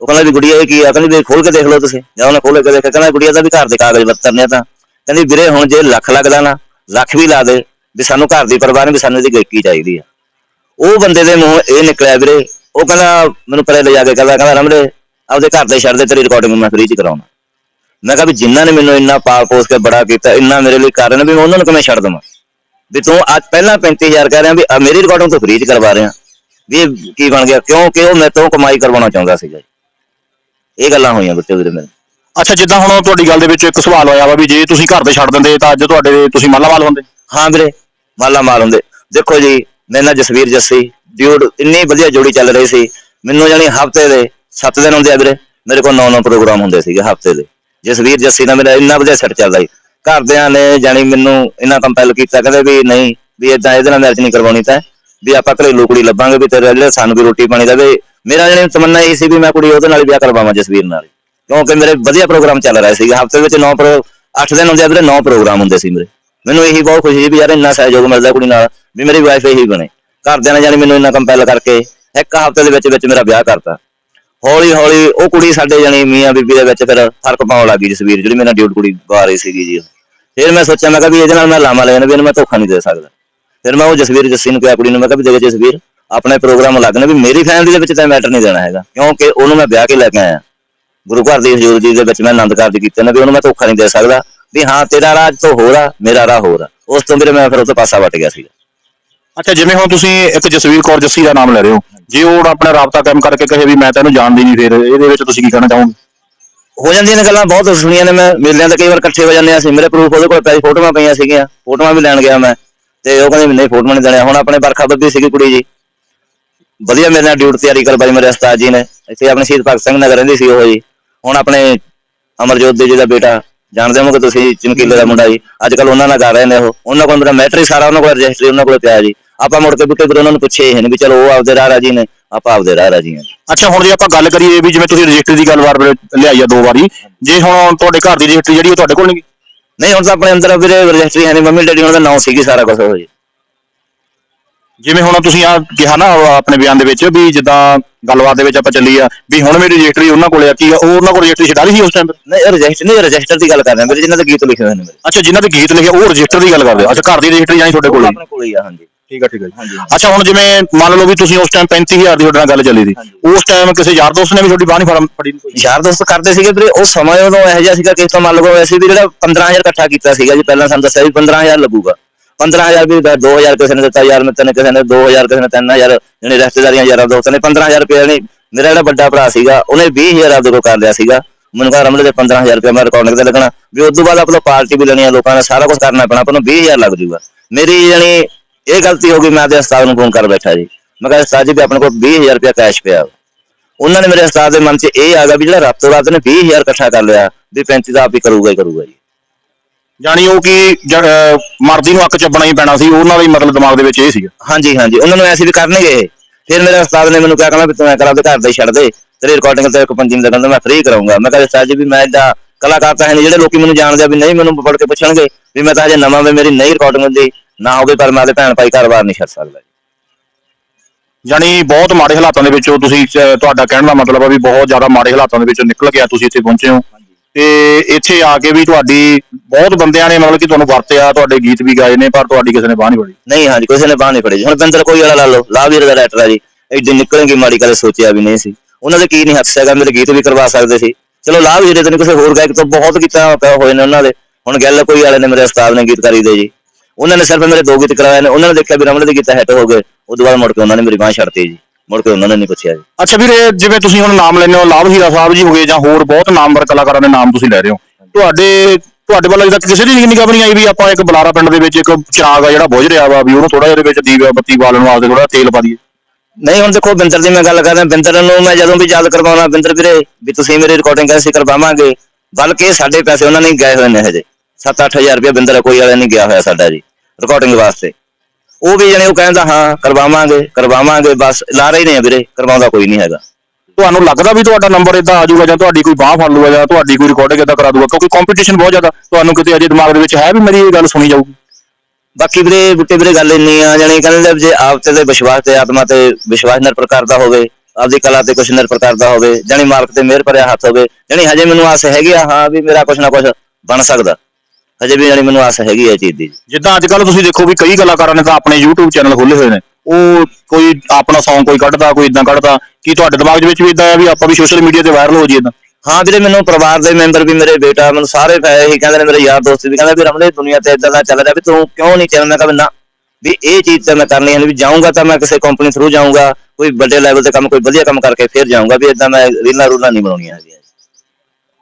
ਉਹ ਕਹਿੰਦਾ ਵੀ ਗੁੜੀਆ ਇਹ ਕੀ ਆ? ਕਹਿੰਦੀ ਵੀ ਖੋਲ ਕੇ ਦੇਖ ਲਓ ਤੁਸੀਂ। ਜਦ ਉਹਨੇ ਖੋਲ ਕੇ ਦੇਖਿਆ। ਕਹਿੰਦਾ ਗੁੜੀਆ ਦਾ ਵੀ ਘਰ ਦੇ ਕਾਗਜ਼ ਪੱਤਰ ਨੇ ਤਾਂ। ਕਹਿੰਦੀ ਵੀਰੇ ਹੁਣ ਜੇ ਲੱਖ ਲੱਗਦਾ ਨਾ, ਲੱਖ ਵੀ ਲਾ ਦੇ ਵੀ ਸਾਨੂੰ ਘਰ ਦੀ ਪਰਵਾਹ ਨਹੀਂ ਵੀ ਸਾਨੂੰ ਇਹਦੀ ਗਾਇਕੀ ਚਾਹੀਦੀ ਆ। ਉਹ ਬੰਦੇ ਦੇ ਮੂੰਹ ਇਹ ਨਿਕਲਿਆ ਵੀਰੇ। ਉਹ ਕਹਿੰਦਾ, ਮੈਨੂੰ ਪਰੇ ਲੈ ਜਾ ਕੇ ਕਹਿੰਦਾ ਕਹਿੰਦਾ ਰਮਲੇ ਆਪਦੇ ਘਰ ਦੇ ਛੱਡ ਦੇ ਤੇਰੀ ਰਿਕਾਰਡਿੰਗ ਮੈਂ ਫ੍ਰੀ ਚ ਕਰਾਉਣਾ। ਮੈਂ ਕਿਹਾ ਵੀ ਜਿਨ੍ਹਾਂ ਨੇ ਮੈਨੂੰ ਇੰਨਾ ਪਾਲ ਪੋਸ ਕੇ ਬੜਾ ਕੀਤਾ, ਇੰਨਾ ਮੇਰੇ ਲਈ ਕਰ ਰਹੇ ਨੇ ਵੀ ਉਹਨਾਂ ਨੂੰ ਕਿਵੇਂ ਛੱਡ ਦਵਾਂ? ਵੀ ਤੂੰ ਅੱਜ ਪਹਿਲਾਂ 35000 ਕਹਿ ਰਿਹਾ ਵੀ ਮੇਰੀ ਰਿਕਾਰਡਿੰਗ ਤੋਂ ਫ੍ਰੀ ਚ ਕਰਵਾ ਰਿਹਾ। ਵੀ ਇਹ ਕੀ ਬਣ ਗਿਆ? ਕਿਉਂਕਿ ਉਹ ਮੇਰੇ ਤੋਂ ਕਮਾਈ ਕਰਵਾਉਣਾ ਚਾਹੁੰਦਾ ਸੀਗਾ ਜੀ। ਇਹ ਗੱਲਾਂ ਹੋਈਆਂ ਬੱਚੇ ਵੀਰੇ ਮੇਰੇ ਅੱਛਾ ਜਿੱਦਾਂ ਹੁਣ ਤੁਹਾਡੀ ਗੱਲ ਦੇ ਵਿੱਚ ਇੱਕ ਸਵਾਲ ਹੋਇਆ ਵਾ ਵੀ ਜੇ ਤੁਸੀਂ ਘਰ ਦੇ ਛੱਡ ਦਿੰਦੇ ਤਾਂ ਅੱਜ ਤੁਹਾਡੇ ਤੁਸੀਂ ਮਾਲਾਮਾਲ ਹੁੰਦੇ। ਹਾਂ ਵੀਰੇ ਮਾਲਾ ਮਾਲ ਹੁੰਦੇ। ਦੇਖੋ ਜੀ ਮੇਰੇ ਨਾਲ ਜਸਵੀਰ ਜੱਸੀ ਡਿਊਡ ਇੰਨੀ ਵਧੀਆ ਜੋੜੀ ਚੱਲ ਰਹੀ ਸੀ। ਮੈਨੂੰ ਜਾਨੀ ਹਫ਼ਤੇ ਦੇ 7 ਦਿਨ ਹੁੰਦੇ ਆ ਵੀਰੇ ਮੇਰੇ ਕੋਲ 9-9 ਪ੍ਰੋਗਰਾਮ ਹੁੰਦੇ ਸੀਗੇ ਹਫ਼ਤੇ ਦੇ। ਜਸਵੀਰ ਜੱਸੀ ਨਾਲ ਮੇਰਾ ਇੰਨਾ ਵਧੀਆ ਸੈੱਟ ਚੱਲਦਾ ਸੀ। ਘਰਦਿਆਂ ਨੇ ਜਾਨੀ ਮੈਨੂੰ ਇੰਨਾ ਕੰਪੈਲ ਕੀਤਾ ਕਹਿੰਦੇ ਵੀ ਨਹੀਂ ਵੀ ਇਦਾਂ ਇਹਦੇ ਨਾਲ ਮੈਚ ਨਹੀਂ ਕਰਵਾਉਣੀ ਤਾਂ। ਵੀ ਆਪਾਂ ਘਰੇਲੂ ਕੁੜੀ ਲੱਭਾਂਗੇ ਵੀ ਤੇਰੇ ਜਿਹੜੇ ਸਾਨੂੰ ਵੀ ਰੋਟੀ ਪਾਣੀ ਦੇਵੇ। ਮੇਰਾ ਜਾਨੀ ਤਮੰਨਾ ਇਹ ਸੀ ਵੀ ਮੈਂ ਕੁੜੀ ਉਹਦੇ ਨਾਲ ਵਿਆਹ ਕਰਵਾਵਾਂ ਜਸਵੀਰ ਨਾਲ। ਕਿਉਂਕਿ ਮੇਰੇ ਵਧੀਆ ਪ੍ਰੋਗਰਾਮ ਚੱਲ ਰਿਹਾ ਸੀਗੇ। ਹਫ਼ਤੇ ਵਿੱਚ 9 ਪ੍ਰੋ 8 ਦਿਨ ਹੁੰਦੇ ਆ ਵੀਰੇ 9 ਪ੍ਰੋਗਰਾਮ ਹੁੰਦੇ ਸੀ ਮੇਰੇ। ਮੈਨੂੰ ਇਹੀ ਬਹੁਤ ਖੁਸ਼ੀ ਸੀ ਵੀ ਯਾਰ ਇੰਨਾ ਸਹਿਯੋਗ ਮਿਲਦਾ ਕੁੜੀ ਨਾਲ, ਵੀ ਮੇਰੀ ਵਾਈਫ ਇਹੀ ਬਣੇ। ਘਰਦਿਆਂ ਨੇ ਜਾਨੀ ਮੈਨੂੰ ਇੰਨਾ ਕੰਪੈਲ ਕਰਕੇ ਇੱਕ ਹਫ਼ਤੇ ਦੇ ਵਿੱਚ ਵਿੱਚ ਮੇਰਾ ਵਿਆਹ ਕਰਤਾ। ਹੌਲੀ ਹੌਲੀ ਉਹ ਕੁੜੀ ਸਾਡੇ ਜਾਨੀ ਮੀਆਂ ਬੀਬੀ ਦੇ ਵਿੱਚ ਫਿਰ ਫ਼ਰਕ ਪਾਉਣ ਲੱਗੀ ਜਸਵੀਰ, ਜਿਹੜੀ ਮੇਰੇ ਨਾਲ ਡਿਊਟ ਕੁੜੀ ਗਾ ਸੀਗੀ ਜੀ। ਫਿਰ ਮੈਂ ਸੋਚਿਆ, ਮੈਂ ਕਿਹਾ ਵੀ ਇਹਦੇ ਨਾਲ ਮੈਂ ਲਾਮਾ ਲੈਣਾ, ਵੀ ਇਹਨੂੰ ਮੈਂ ਧੋਖਾ ਨਹੀਂ ਦੇ ਸਕਦਾ। ਫਿਰ ਮੈਂ ਉਹ ਜਸਵੀਰ ਜੱਸੀ ਨੂੰ ਕਿਹਾ ਕੁੜੀ ਨੂੰ ਮੈਂ ਕਿਹਾ ਵੀ ਦੇਖ ਜਸਵੀਰ ਆਪਣੇ ਪ੍ਰੋਗਰਾਮ ਲੱਗਣੇ ਵੀ ਮੇਰੀ ਫੈਮਿਲੀ ਦੇ ਵਿੱਚ ਤਾਂ ਮੈਟਰ ਨਹੀਂ ਦੇਣਾ ਹੈਗਾ। ਕਿਉਂਕਿ ਉਹਨੂੰ ਮੈਂ ਵਿਆਹ ਕੇ ਲੈ ਕੇ ਆਇਆ। ਗੁਰੂ ਘਰ ਦੀ ਹਜ਼ੂਰ ਜੀ ਦੇ ਵਿੱਚ ਮੈਂ ਆਨੰਦ ਕਾਰਜ ਕੀਤੇ ਨੇ ਵੀ ਉਹਨੂੰ ਮੈਂ ਧੋਖਾ ਨਹੀਂ ਦੇ ਸਕਦਾ। ਵੀ ਹਾਂ ਤੇਰਾ ਰਾਜ ਤੋਂ ਹੋਰ ਆ ਮੇਰਾ ਰਾਹ ਹੋਰ ਆ। ਉਸ ਤੋਂ ਵੀਰੇ ਮੈਂ ਫਿਰ ਉੱਥੇ ਪਾਸਾ ਵੱਟ ਗਿਆ ਸੀਗਾ। ਅੱਛਾ ਜਿਵੇਂ ਹੁਣ ਤੁਸੀਂ ਇੱਕ ਜਸਵੀਰ ਕੌਰ ਜੱਸੀ ਦਾ ਨਾਮ ਲੈ ਰਹੇ ਹੋ। ਜੇ ਉਹ ਆਪਣਾ ਰਾਬਤਾ ਕਾਇਮ ਕਰਕੇ ਕਹੇ ਵੀ ਮੈਂ ਤੈਨੂੰ ਜਾਣਦੀ ਨਹੀਂ ਫਿਰ ਇਹਦੇ ਵਿੱਚ ਤੁਸੀਂ ਕੀ ਕਹਿਣਾ ਚਾਹੋਗੇ? ਹੋ ਜਾਂਦੀਆਂ ਨੇ ਗੱਲਾਂ ਬਹੁਤ ਸੁਣੀਆਂ ਨੇ ਮੈਂ। ਮੇਲਿਆਂ ਤੇ ਕਈ ਵਾਰ ਇਕੱਠੇ ਹੋ ਜਾਂਦੇ ਆ ਅਸੀਂ। ਮੇਰੇ ਪ੍ਰੂਫ ਉਹਦੇ ਕੋਲ ਪਈ ਫੋਟੋਆਂ ਪਈਆਂ ਸੀਗੀਆਂ। ਫੋਟੋਆਂ ਵੀ ਲੈਣ ਗਿਆ ਮੈਂ। ਤੇ ਉਹ ਕਹਿੰਦੇ ਨਹੀਂ, ਫੋਟੋਆਂ ਨਹੀਂ ਦੇਣੇ ਹੁਣ ਆਪਣੇ ਬਰਖਾ ਬੱਬੀ ਸੀਗੀ ਕੁੜੀ ਜੀ। ਵਧੀਆ ਮੇਰੇ ਨਾਲ ਡਿਊਟੀ ਤਿਆਰੀ ਕਰਵਾਈ ਮੇਰੇ ਉਸਤਾਦ ਜੀ ਨੇ। ਇੱਥੇ ਆਪਣੇ ਸ਼ਹੀਦ ਭਗਤ ਸਿੰਘ ਨਗਰ ਰਹਿੰਦੀ ਸੀ ਉਹ ਜੀ। ਹੁਣ ਆਪਣੇ ਅਮਰਜੋਤ ਦੇ ਜੀ ਦਾ ਬੇਟਾ। ਜਾਣਦੇ ਹੋਗੇ ਤੁਸੀਂ ਚਮਕੀਲੇ ਦਾ ਮੁੰਡਾ ਜੀ। ਅੱਜ ਕੱਲ ਉਹਨਾਂ ਨਾਲ ਕਰ ਰਹੇ ਨੇ ਉਹ। ਉਹਨਾਂ ਕੋਲ ਮੇਰਾ ਮੈਟਰ ਸਾਰਾ ਉਹਨਾਂ ਕੋਲ ਰਜਿਸਟਰੀ ਉਹਨਾਂ ਕੋਲ ਪਿਆ ਜੀ। ਆਪਾਂ ਮੁੜ ਕੇ ਵੀ ਫਿਰ ਉਹਨਾਂ ਨੂੰ ਪੁੱਛੇ ਹੀ ਨਹੀਂ ਵੀ ਚਲੋ ਉਹ ਆਪਦੇ ਰਾਹ ਰਾਜੀ ਨੇ, ਆਪਾਂ ਆਪਦੇ ਰਾਹ ਰਾਜੀ ਹਾਂ ਅੱਛਾ, ਹੁਣ ਜੇ ਆਪਾਂ ਗੱਲ ਕਰੀਏ ਵੀ ਜਿਵੇਂ ਤੁਸੀਂ ਰਜਿਸਟਰੀ ਦੀ ਗੱਲ ਵਾਰ ਵਾਰ ਲਿਆਈ ਆ ਦੋ ਵਾਰੀ, ਜੇ ਹੁਣ ਤੁਹਾਡੇ ਘਰ ਦੀ ਰਜਿਸਟਰੀ ਜਿਹੜੀ ਉਹ ਤੁਹਾਡੇ ਕੋਲ ਨਹੀਂ ਨਹੀਂ ਹੁਣ ਤਾਂ ਆਪਣੇ ਅੰਦਰ ਵੀਰੇ ਰਜਿਸਟਰੀ ਹੈ ਨਹੀਂ ਮੰਮੀ ਡੈਡੀ ਉਹਨਾਂ ਦਾ ਨਾਮ ਸੀਗੀ ਸਾਰਾ ਕੁਝ ਉਹ। ਜੀ ਜਿਵੇਂ ਹੁਣ ਤੁਸੀਂ ਆ ਕਿਹਾ ਨਾ ਆਪਣੇ ਬਿਆਨ ਦੇ ਵਿੱਚ ਵੀ ਜਿੱਦਾਂ ਗੱਲਬਾਤ ਦੇ ਵਿੱਚ ਆਪਾਂ ਚੱਲੀ ਆ ਵੀ ਹੁਣ ਮੇਰੀ ਰਜਿਸਟਰੀ ਉਹਨਾਂ ਕੋਲੇ ਆ ਕੀ ਆ, ਉਹ ਉਹਨਾਂ ਕੋਲ ਰਜਿਸਟਰੀ ਛਡਾ ਲਈ ਸੀ ਉਸ ਟਾਈਮ ਨਹੀਂ ਰਜਿਸਟਰ ਨਹੀਂ ਰਜਿਸਟਰ ਦੀ ਗੱਲ ਕਰ ਰਹੇ ਹਾਂ ਵੀਰੇ ਜਿਨ੍ਹਾਂ ਦੇ ਗੀਤ ਲਿਖੇ ਹੋਏ ਨੇ ਮੇਰੇ। ਅੱਛਾ ਜਿਨ੍ਹਾਂ ਦੇ ਗੀਤ ਲਿਖੇ ਉਹ ਰਜਿਸਟਰ ਦੀ ਗੱਲ ਕਰਦੇ ਆ। ਅੱਛਾ ਘਰ ਦੀ ਰਜਿਸਟਰੀ ਜਾਨੀ ਤੁਹਾਡੇ ਕੋਲ ਹੀ? ਆਪਣੇ ਕੋਲ ਹੀ ਆ ਹਾਂਜੀ। ਠੀਕ ਆ ਠੀਕ ਆ ਜੀ। ਹਾਂਜੀ ਅੱਛਾ ਹੁਣ ਜਿਵੇਂ ਮੰਨ ਲਓ ਵੀ ਤੁਸੀਂ ਉਸ ਟਾਈਮ 35000 ਦੀ ਤੁਹਾਡੇ ਨਾਲ ਗੱਲ ਚੱਲੀ ਸੀ। ਉਸ ਟਾਈਮ ਕਿਸੇ ਯਾਰ ਦੋਸਤ ਨੇ ਵੀ ਤੁਹਾਡੀ ਬਾਹ ਨਹੀਂ ਫੜਨ ਫੜੀ ਕੋਈ। ਯਾਰ ਦੋਸਤ ਕਰਦੇ ਸੀਗੇ ਵੀਰੇ ਉਹ ਸਮਾਂ ਉਦੋਂ ਇਹੋ ਜਿਹਾ ਸੀਗਾ ਕਿ ਇਸ ਤੋਂ ਮੰਨ ਲਓ ਅਸੀਂ ਵੀ ਜਿਹੜਾ 15000 ਇਕੱਠਾ ਕੀਤਾ ਸੀਗਾ ਜੀ ਪਹਿਲਾਂ ਸਾਨੂੰ ਦੱਸਿਆ ਵੀ 15000 ਲੱਗੂਗਾ। 15000 ਵੀ ਦਿੱਤਾ 2000 ਕਿਸੇ ਨੇ ਦਿੱਤਾ ਯਾਰ ਮਿੱਤਰ ਨੇ ਕਿਸੇ ਨੇ 2000 ਕਿਸੇ ਨੇ 3000 ਜਿਹੜੇ ਰਿਸ਼ਤੇਦਾਰੀਆਂ ਯਾਰਾਂ ਦੋਸਤਾਂ ਨੇ 15000 ਰੁਪਏ ਨਹੀਂ ਮੇਰਾ ਜਿਹੜਾ ਵੱਡਾ ਭਰਾ ਸੀਗਾ ਉਹਨੇ 20000 ਆਪਦੇ ਕੋਲ ਕਰ ਲਿਆ ਸੀਗਾ। ਮੈਨੂੰ ਕਹਾ ਰਮਲੇ ਦੇ 15000 ਰੁਪਏ ਮੈਂ ਰਿਕਾਰਡਿੰਗ ਤੇ ਲੱਗਣਾ ਵੀ ਉਸ ਤੋਂ ਬਾਅਦ ਆਪਾਂ ਨੂੰ ਪਾਰਟੀ ਵੀ ਲੈਣੀ ਆ ਲੋਕਾਂ ਨੇ ਸਾਰਾ ਕੁਝ ਕਰਨਾ ਪੈਣਾ ਆਪਾਂ ਨੂੰ 20000 ਲੱਗ ਜੂਗਾ ਮੇਰੀ ਯਾਨੀ ਇਹ ਗਲਤੀ ਹੋ ਗਈ ਮੈਂ ਆਪਦੇ ਉਸਤਾਦ ਨੂੰ ਫੋਨ ਕਰ ਬੈਠਾ ਜੀ। ਮੈਂ ਕਿਹਾ ਉਸਤਾਦ ਜੀ ਵੀ ਆਪਣੇ ਕੋਲ 20000 ਰੁਪਏ ਕੈਸ਼ ਪਿਆ। ਉਹਨਾਂ ਨੇ ਮੇਰੇ ਉਸਤਾਦ ਦੇ ਮਨ 'ਚ ਇਹ ਆ ਗਿਆ ਵੀ ਜਿਹੜਾ ਰਾਤੋਂ ਰਾਤ ਨੇ 20000 ਇਕੱਠਾ ਕਰ ਲਿਆ ਵੀ 35 ਦਾ ਆਪ ਹੀ ਕਰੂਗਾ ਹੀ ਕਰੂਗਾ ਜੀ। ਜਾਣੀ ਉਹ ਕਿ ਜ- ਅਹ ਮਰਦੀ ਨੂੰ ਅੱਕ ਚੱਬਣਾ ਹੀ ਪੈਣਾ ਸੀ ਉਹਨਾਂ ਦਾ ਹੀ ਮਤਲਬ ਦਿਮਾਗ ਦੇ ਵਿੱਚ ਇਹ ਸੀਗਾ। ਹਾਂਜੀ ਹਾਂਜੀ। ਉਹਨਾਂ ਨੂੰ ਐਸੀ ਵੀ ਕਰਨਗੇ ਇਹ। ਫਿਰ ਮੇਰੇ ਉਸਤਾਦ ਨੇ ਮੈਨੂੰ ਕਿਹਾ ਕਹਿੰਦਾ ਵੀ ਤੂੰ ਐ ਕਰ ਆਪਦੇ ਘਰ ਦਾ ਹੀ ਛੱਡ ਦੇ। ਤੇਰੀ ਰਿਕਾਰਡਿੰਗ ਤੇ ਇੱਕ ਪੰਜੀ ਲੱਗਣ ਦਾ ਮੈਂ ਫ੍ਰੀ ਕਰਾਉਂਗਾ। ਮੈਂ ਕਿਹਾ ਉਸਤਾਦ ਜੀ ਵੀ ਮੈਂ ਏਦਾਂ ਕਲਾਕਾਰ ਤਾਂ ਹੈ ਨਹੀਂ ਜਿਹੜੇ ਲੋਕੀ ਮੈਨੂੰ ਜਾਣਦੇ ਆ ਵੀ ਨਹੀਂ ਮੈਨੂੰ ਪੜ ਕੇ ਪੁੱਛਣਗੇ ਵੀ ਮੈਂ ਤਾਂ ਹਜੇ ਨਵਾਂ ਵੀ ਮੇਰੀ ਨਹੀਂ ਰਿਕਾਰਡਿੰਗ ਹੁੰਦੀ। ਨਾ ਹੋਵੇ ਪਰ ਮੈਂ ਭੈਣ ਭਾਈ ਘਰ-ਬਾਰ ਨਹੀਂ ਛੱਡ ਸਕਦਾ ਜਾਣੀ ਬਹੁਤ ਮਾੜੇ ਹਾਲਾਤਾਂ ਦੇ ਵਿੱਚੋਂ ਤੁਸੀਂ ਅਹ, ਤੁਹਾਡਾ ਕਹਿਣ ਦਾ ਮਤਲਬ ਆ ਵੀ ਬਹੁਤ ਜ਼ਿਆਦਾ ਮਾੜੇ ਹਾਲਾਤਾਂ ਦੇ ਵਿੱਚੋਂ ਨਿਕਲ ਕੇ ਆ ਤੁਸੀਂ ਇੱਥੇ ਪਹੁੰਚੇ ਹੋ। ਤੇ ਇੱਥੇ ਆ ਕੇ ਵੀ ਤੁਹਾਡੀ ਬਹੁਤ ਬੰਦਿਆਂ ਨੇ ਮਤਲਬ ਕਿ ਤੁਹਾਨੂੰ ਵਰਤਿਆ ਤੁਹਾਡੇ ਗੀਤ ਵੀ ਗਾਏ ਨੇ ਪਰ ਤੁਹਾਡੀ ਕਿਸੇ ਨੇ ਬਾਹ ਨਹੀਂ ਫੜੀ। ਨਹੀਂ ਹਾਂਜੀ ਕਿਸੇ ਨੇ ਬਾਹ ਨਹੀਂ ਫੜੀ ਜੀ। ਹੁਣ ਬਿੰਦਰ ਕੋਈ ਵਾਲਾ ਲਾ ਲਓ ਲਾਵੀਰ ਦਾ ਰਾਈਟਰ ਆ ਜੀ। ਐਡੀ ਨਿਕਲਣਗੇ ਮਾੜੀ ਕਦੇ ਸੋਚਿਆ ਵੀ ਨਹੀਂ ਸੀ। ਉਹਨਾਂ ਦੇ ਕੀ ਨਹੀਂ ਹੱਥ ਸੀਗਾ ਮੇਰੇ ਗੀਤ ਵੀ ਕਰਵਾ ਸਕਦੇ ਸੀ। ਚਲੋ ਲਾਵੀਰ ਦੇ ਨਹੀਂ ਕਿਸੇ ਹੋਰ ਗਾਇਕ ਤੋਂ ਬਹੁਤ ਗੀਤਾਂ ਪਏ ਹੋਏ ਨੇ ਉਹਨਾਂ ਦੇ। ਹੁਣ ਗੱਲ ਕੋਈ ਵਾਲੇ ਨੇ ਮੇਰੇ ਉਸਤਾਦ ਨੇ ਗੀਤਕਾਰੀ ਦੇ ਜੀ। ਉਹਨਾਂ ਨੇ ਸਿਰਫ ਮੇਰੇ ਦੋ ਗੀਤ ਕਰਵਾਏ ਨੇ ਉਹਨਾਂ ਨੇ ਦੇਖਿਆ ਵੀ ਰਮਲੇ ਦੇ ਗੀਤ ਹਿੱਟ ਹੋ ਗਏ ਉਦੋਂ ਬਾਅਦ ਮੁੜ ਕੇ ਉਹਨਾਂ ਨੇ ਮੇਰੀ ਬਾਹ ਛੱਡਤੀ ਜੀ ਮੁੜ ਕੇ ਉਹਨਾਂ ਨੇ ਨਹੀਂ ਪੁੱਛਿਆ ਜੀ। ਅੱਛਾ ਵੀਰੇ ਜਿਵੇਂ ਤੁਸੀਂ ਹੁਣ ਨਾਮ ਲੈਂਦੇ ਹੋ ਲਾਭ ਹੀਰਾ ਸਾਹਿਬ ਜੀ ਹੋਗੇ ਜਾਂ ਹੋਰ ਬਹੁਤ ਨਾਮਵਰ ਕਲਾਕਾਰਾਂ ਦੇ ਨਾਮ ਤੁਸੀਂ ਲੈ ਰਹੇ ਹੋ ਤੁਹਾਡੇ ਤੁਹਾਡੇ ਵੱਲ ਅਜੇ ਤੱਕ ਕਿਸੇ ਦੀ ਨਿਗਾਹ ਨਹੀਂ ਆਈ ਵੀ ਆਪਾਂ ਇੱਕ ਬਲਾਰਾ ਪਿੰਡ ਦੇ ਵਿੱਚ ਇੱਕ ਚਿਰਾਗ ਆ ਜਿਹੜਾ ਬੁਝ ਰਿਹਾ ਵਾ ਵੀ ਉਹਨੂੰ ਥੋੜਾ ਜਿਹਾ ਇਹਦੇ ਵਿੱਚ ਦੀਵਾ ਬੱਤੀ ਬਾਲਣ ਵਾਸਤੇ ਥੋੜਾ ਤੇਲ ਪਾ ਦਈਏ। ਨਹੀਂ ਹੁਣ ਦੇਖੋ ਬਿੰਦਰ ਦੀ ਮੈਂ ਗੱਲ ਕਰਦਾ ਬਿੰਦਰ ਨੂੰ ਮੈਂ ਜਦੋਂ ਵੀ ਯਾਦ ਕਰਵਾਉਣਾ ਬਿੰਦਰ ਵੀਰੇ ਵੀ ਤੁਸੀਂ ਮੇਰੀ ਰਿਕਾਰਡਿੰਗ ਕੈਸੇ ਕਰਵਾਵਾਂਗੇ ਬਲਕਿ ਸਾਡੇ ਪੈਸੇ ਉਹਨਾਂ ਨੇ ਗਏ ਹੋਏ ਨੇ ਹਜੇ 7-8000 ਰੁਪਏ ਬਿੰਦਰ ਕੋਈ ਵਾਲਾ ਨਹੀਂ ਗਿਆ ਹੋਇਆ ਸਾਡਾ ਜੀ। ਰਿਕਾਰਡਿੰਗ ਵਾਸਤੇ। ਉਹ ਵੀ ਜਣੇ ਉਹ ਕਹਿੰਦਾ ਹਾਂ ਕਰਵਾਵਾਂਗੇ ਕਰਵਾਵਾਂਗੇ ਬਸ ਲਾਰੇ ਹੀ ਨੇ ਆ ਵੀਰੇ ਕਰਵਾਉਂਦਾ ਕੋਈ ਨਹੀਂ ਹੈਗਾ। ਤੁਹਾਨੂੰ ਲੱਗਦਾ ਵੀ ਤੁਹਾਡਾ ਨੰਬਰ ਇਦਾਂ ਆ ਜਾਊਗਾ ਜਾਂ ਤੁਹਾਡੀ ਕੋਈ ਬਾਹ ਫੜ ਲੂਗਾ ਜਾਂ ਤੁਹਾਡੀ ਕੋਈ ਰਿਕਾਰਡਿੰਗ ਇਦਾਂ ਕਰਾ ਦੂਗਾ ਕਿਉਂਕਿ ਕੰਪੀਟੀਸ਼ਨ ਬਹੁਤ ਜ਼ਿਆਦਾ। ਤੁਹਾਨੂੰ ਕਿਤੇ ਅਜੇ ਦਿਮਾਗ ਦੇ ਵਿੱਚ ਹੈ ਵੀ ਮੇਰੀ ਇਹ ਗੱਲ ਸੁਣੀ ਜਾਊਗੀ? ਬਾਕੀ ਵੀਰੇ ਬੁੱਟੇ ਵੀਰੇ ਗੱਲ ਇੰਨੀ ਆ ਜਾਣੀ ਕਹਿੰਦੇ ਜੇ ਆਪ ਤੇ ਤੇ ਵਿਸ਼ਵਾਸ ਤੇ ਆਤਮਾ ਤੇ ਵਿਸ਼ਵਾਸ ਨਿਰਭਰ ਕਰਦਾ ਹੋਵੇ ਆਪਦੀ ਕਲਾ ਤੇ ਕੁਝ ਨਿਰਭਰ ਕਰਦਾ ਹੋਵੇ ਜਾਣੀ ਮਾਲਕ ਤੇ ਮਿਹਰ ਭਰਿਆ ਹੱਥ ਹੋਵੇ ਜਾਣੀ ਹਜੇ ਮੈਨੂੰ ਆਸ ਹੈਗੀ ਆ ਹਾਂ ਵੀ ਮੇਰਾ ਕੁਝ ਨਾ ਕੁਝ ਬਣ ਸਕਦਾ। ਹਜੇ ਵੀ ਜਾਣੀ ਮੈਨੂੰ ਆਸ ਹੈਗੀ ਇਹ ਚੀਜ਼ ਦੀ। ਜਿੱਦਾਂ ਅੱਜ ਕੱਲ ਤੁਸੀਂ ਦੇਖੋ ਵੀ ਕਈ ਕਲਾਕਾਰਾਂ ਨੇ ਤਾਂ ਆਪਣੇ YouTube ਚੈਨਲ ਖੋਲੇ ਹੋਏ ਨੇ। ਉਹ ਕੋਈ ਆਪਣਾ Song ਕੋਈ ਕੱਢਦਾ ਕੋਈ ਇਦਾਂ ਕੱਢਦਾ ਕੀ ਤੁਹਾਡੇ ਦਿਮਾਗ ਦੇ ਵਿੱਚ ਵੀ ਇਦਾਂ ਆ ਵੀ ਆਪਾਂ ਵੀ ਸੋਸ਼ਲ ਮੀਡੀਆ ਤੇ ਵਾਇਰਲ ਹੋ ਜਾਈਏ ਇਦਾਂ ਹਾਂ ਵੀਰੇ ਮੈਨੂੰ ਪਰਿਵਾਰ ਦੇ ਮੈਂਬਰ ਵੀ ਮੇਰੇ ਬੇਟਾ ਮੈਨੂੰ ਸਾਰੇ ਇਹੀ ਕਹਿੰਦੇ ਨੇ ਮੇਰੇ ਯਾਰ ਦੋਸਤ ਵੀ ਕਹਿੰਦੇ ਵੀ ਰਮਲੇ ਦੁਨੀਆ ਤੇ ਇਦਾਂ ਦਾ ਚੱਲ ਰਿਹਾ ਵੀ ਤੂੰ ਕਿਉਂ ਨਹੀਂ ਚੱਲਦਾ ਕਦੇ ਨਾ ਵੀ ਇਹ ਚੀਜ਼ ਤੇ ਮੈਂ ਕਰਨੀ ਹੈ ਵੀ ਜਾਊਂਗਾ ਤਾਂ ਮੈਂ ਕਿਸੇ ਕੰਪਨੀ ਥਰੂ ਜਾਊਂਗਾ ਕੋਈ ਵੱਡੇ ਲੈਵਲ ਤੇ ਕੰਮ ਕੋਈ ਵਧੀਆ ਕੰਮ ਕਰਕੇ ਫਿਰ ਜਾਊਂਗਾ ਵੀ ਇਦਾਂ ਮੈਂ ਰੀਲਾਂ ਰੂਲਾਂ ਨਹੀਂ ਬਣਾਉਣੀਆਂ ਹੈਗੀਆਂ।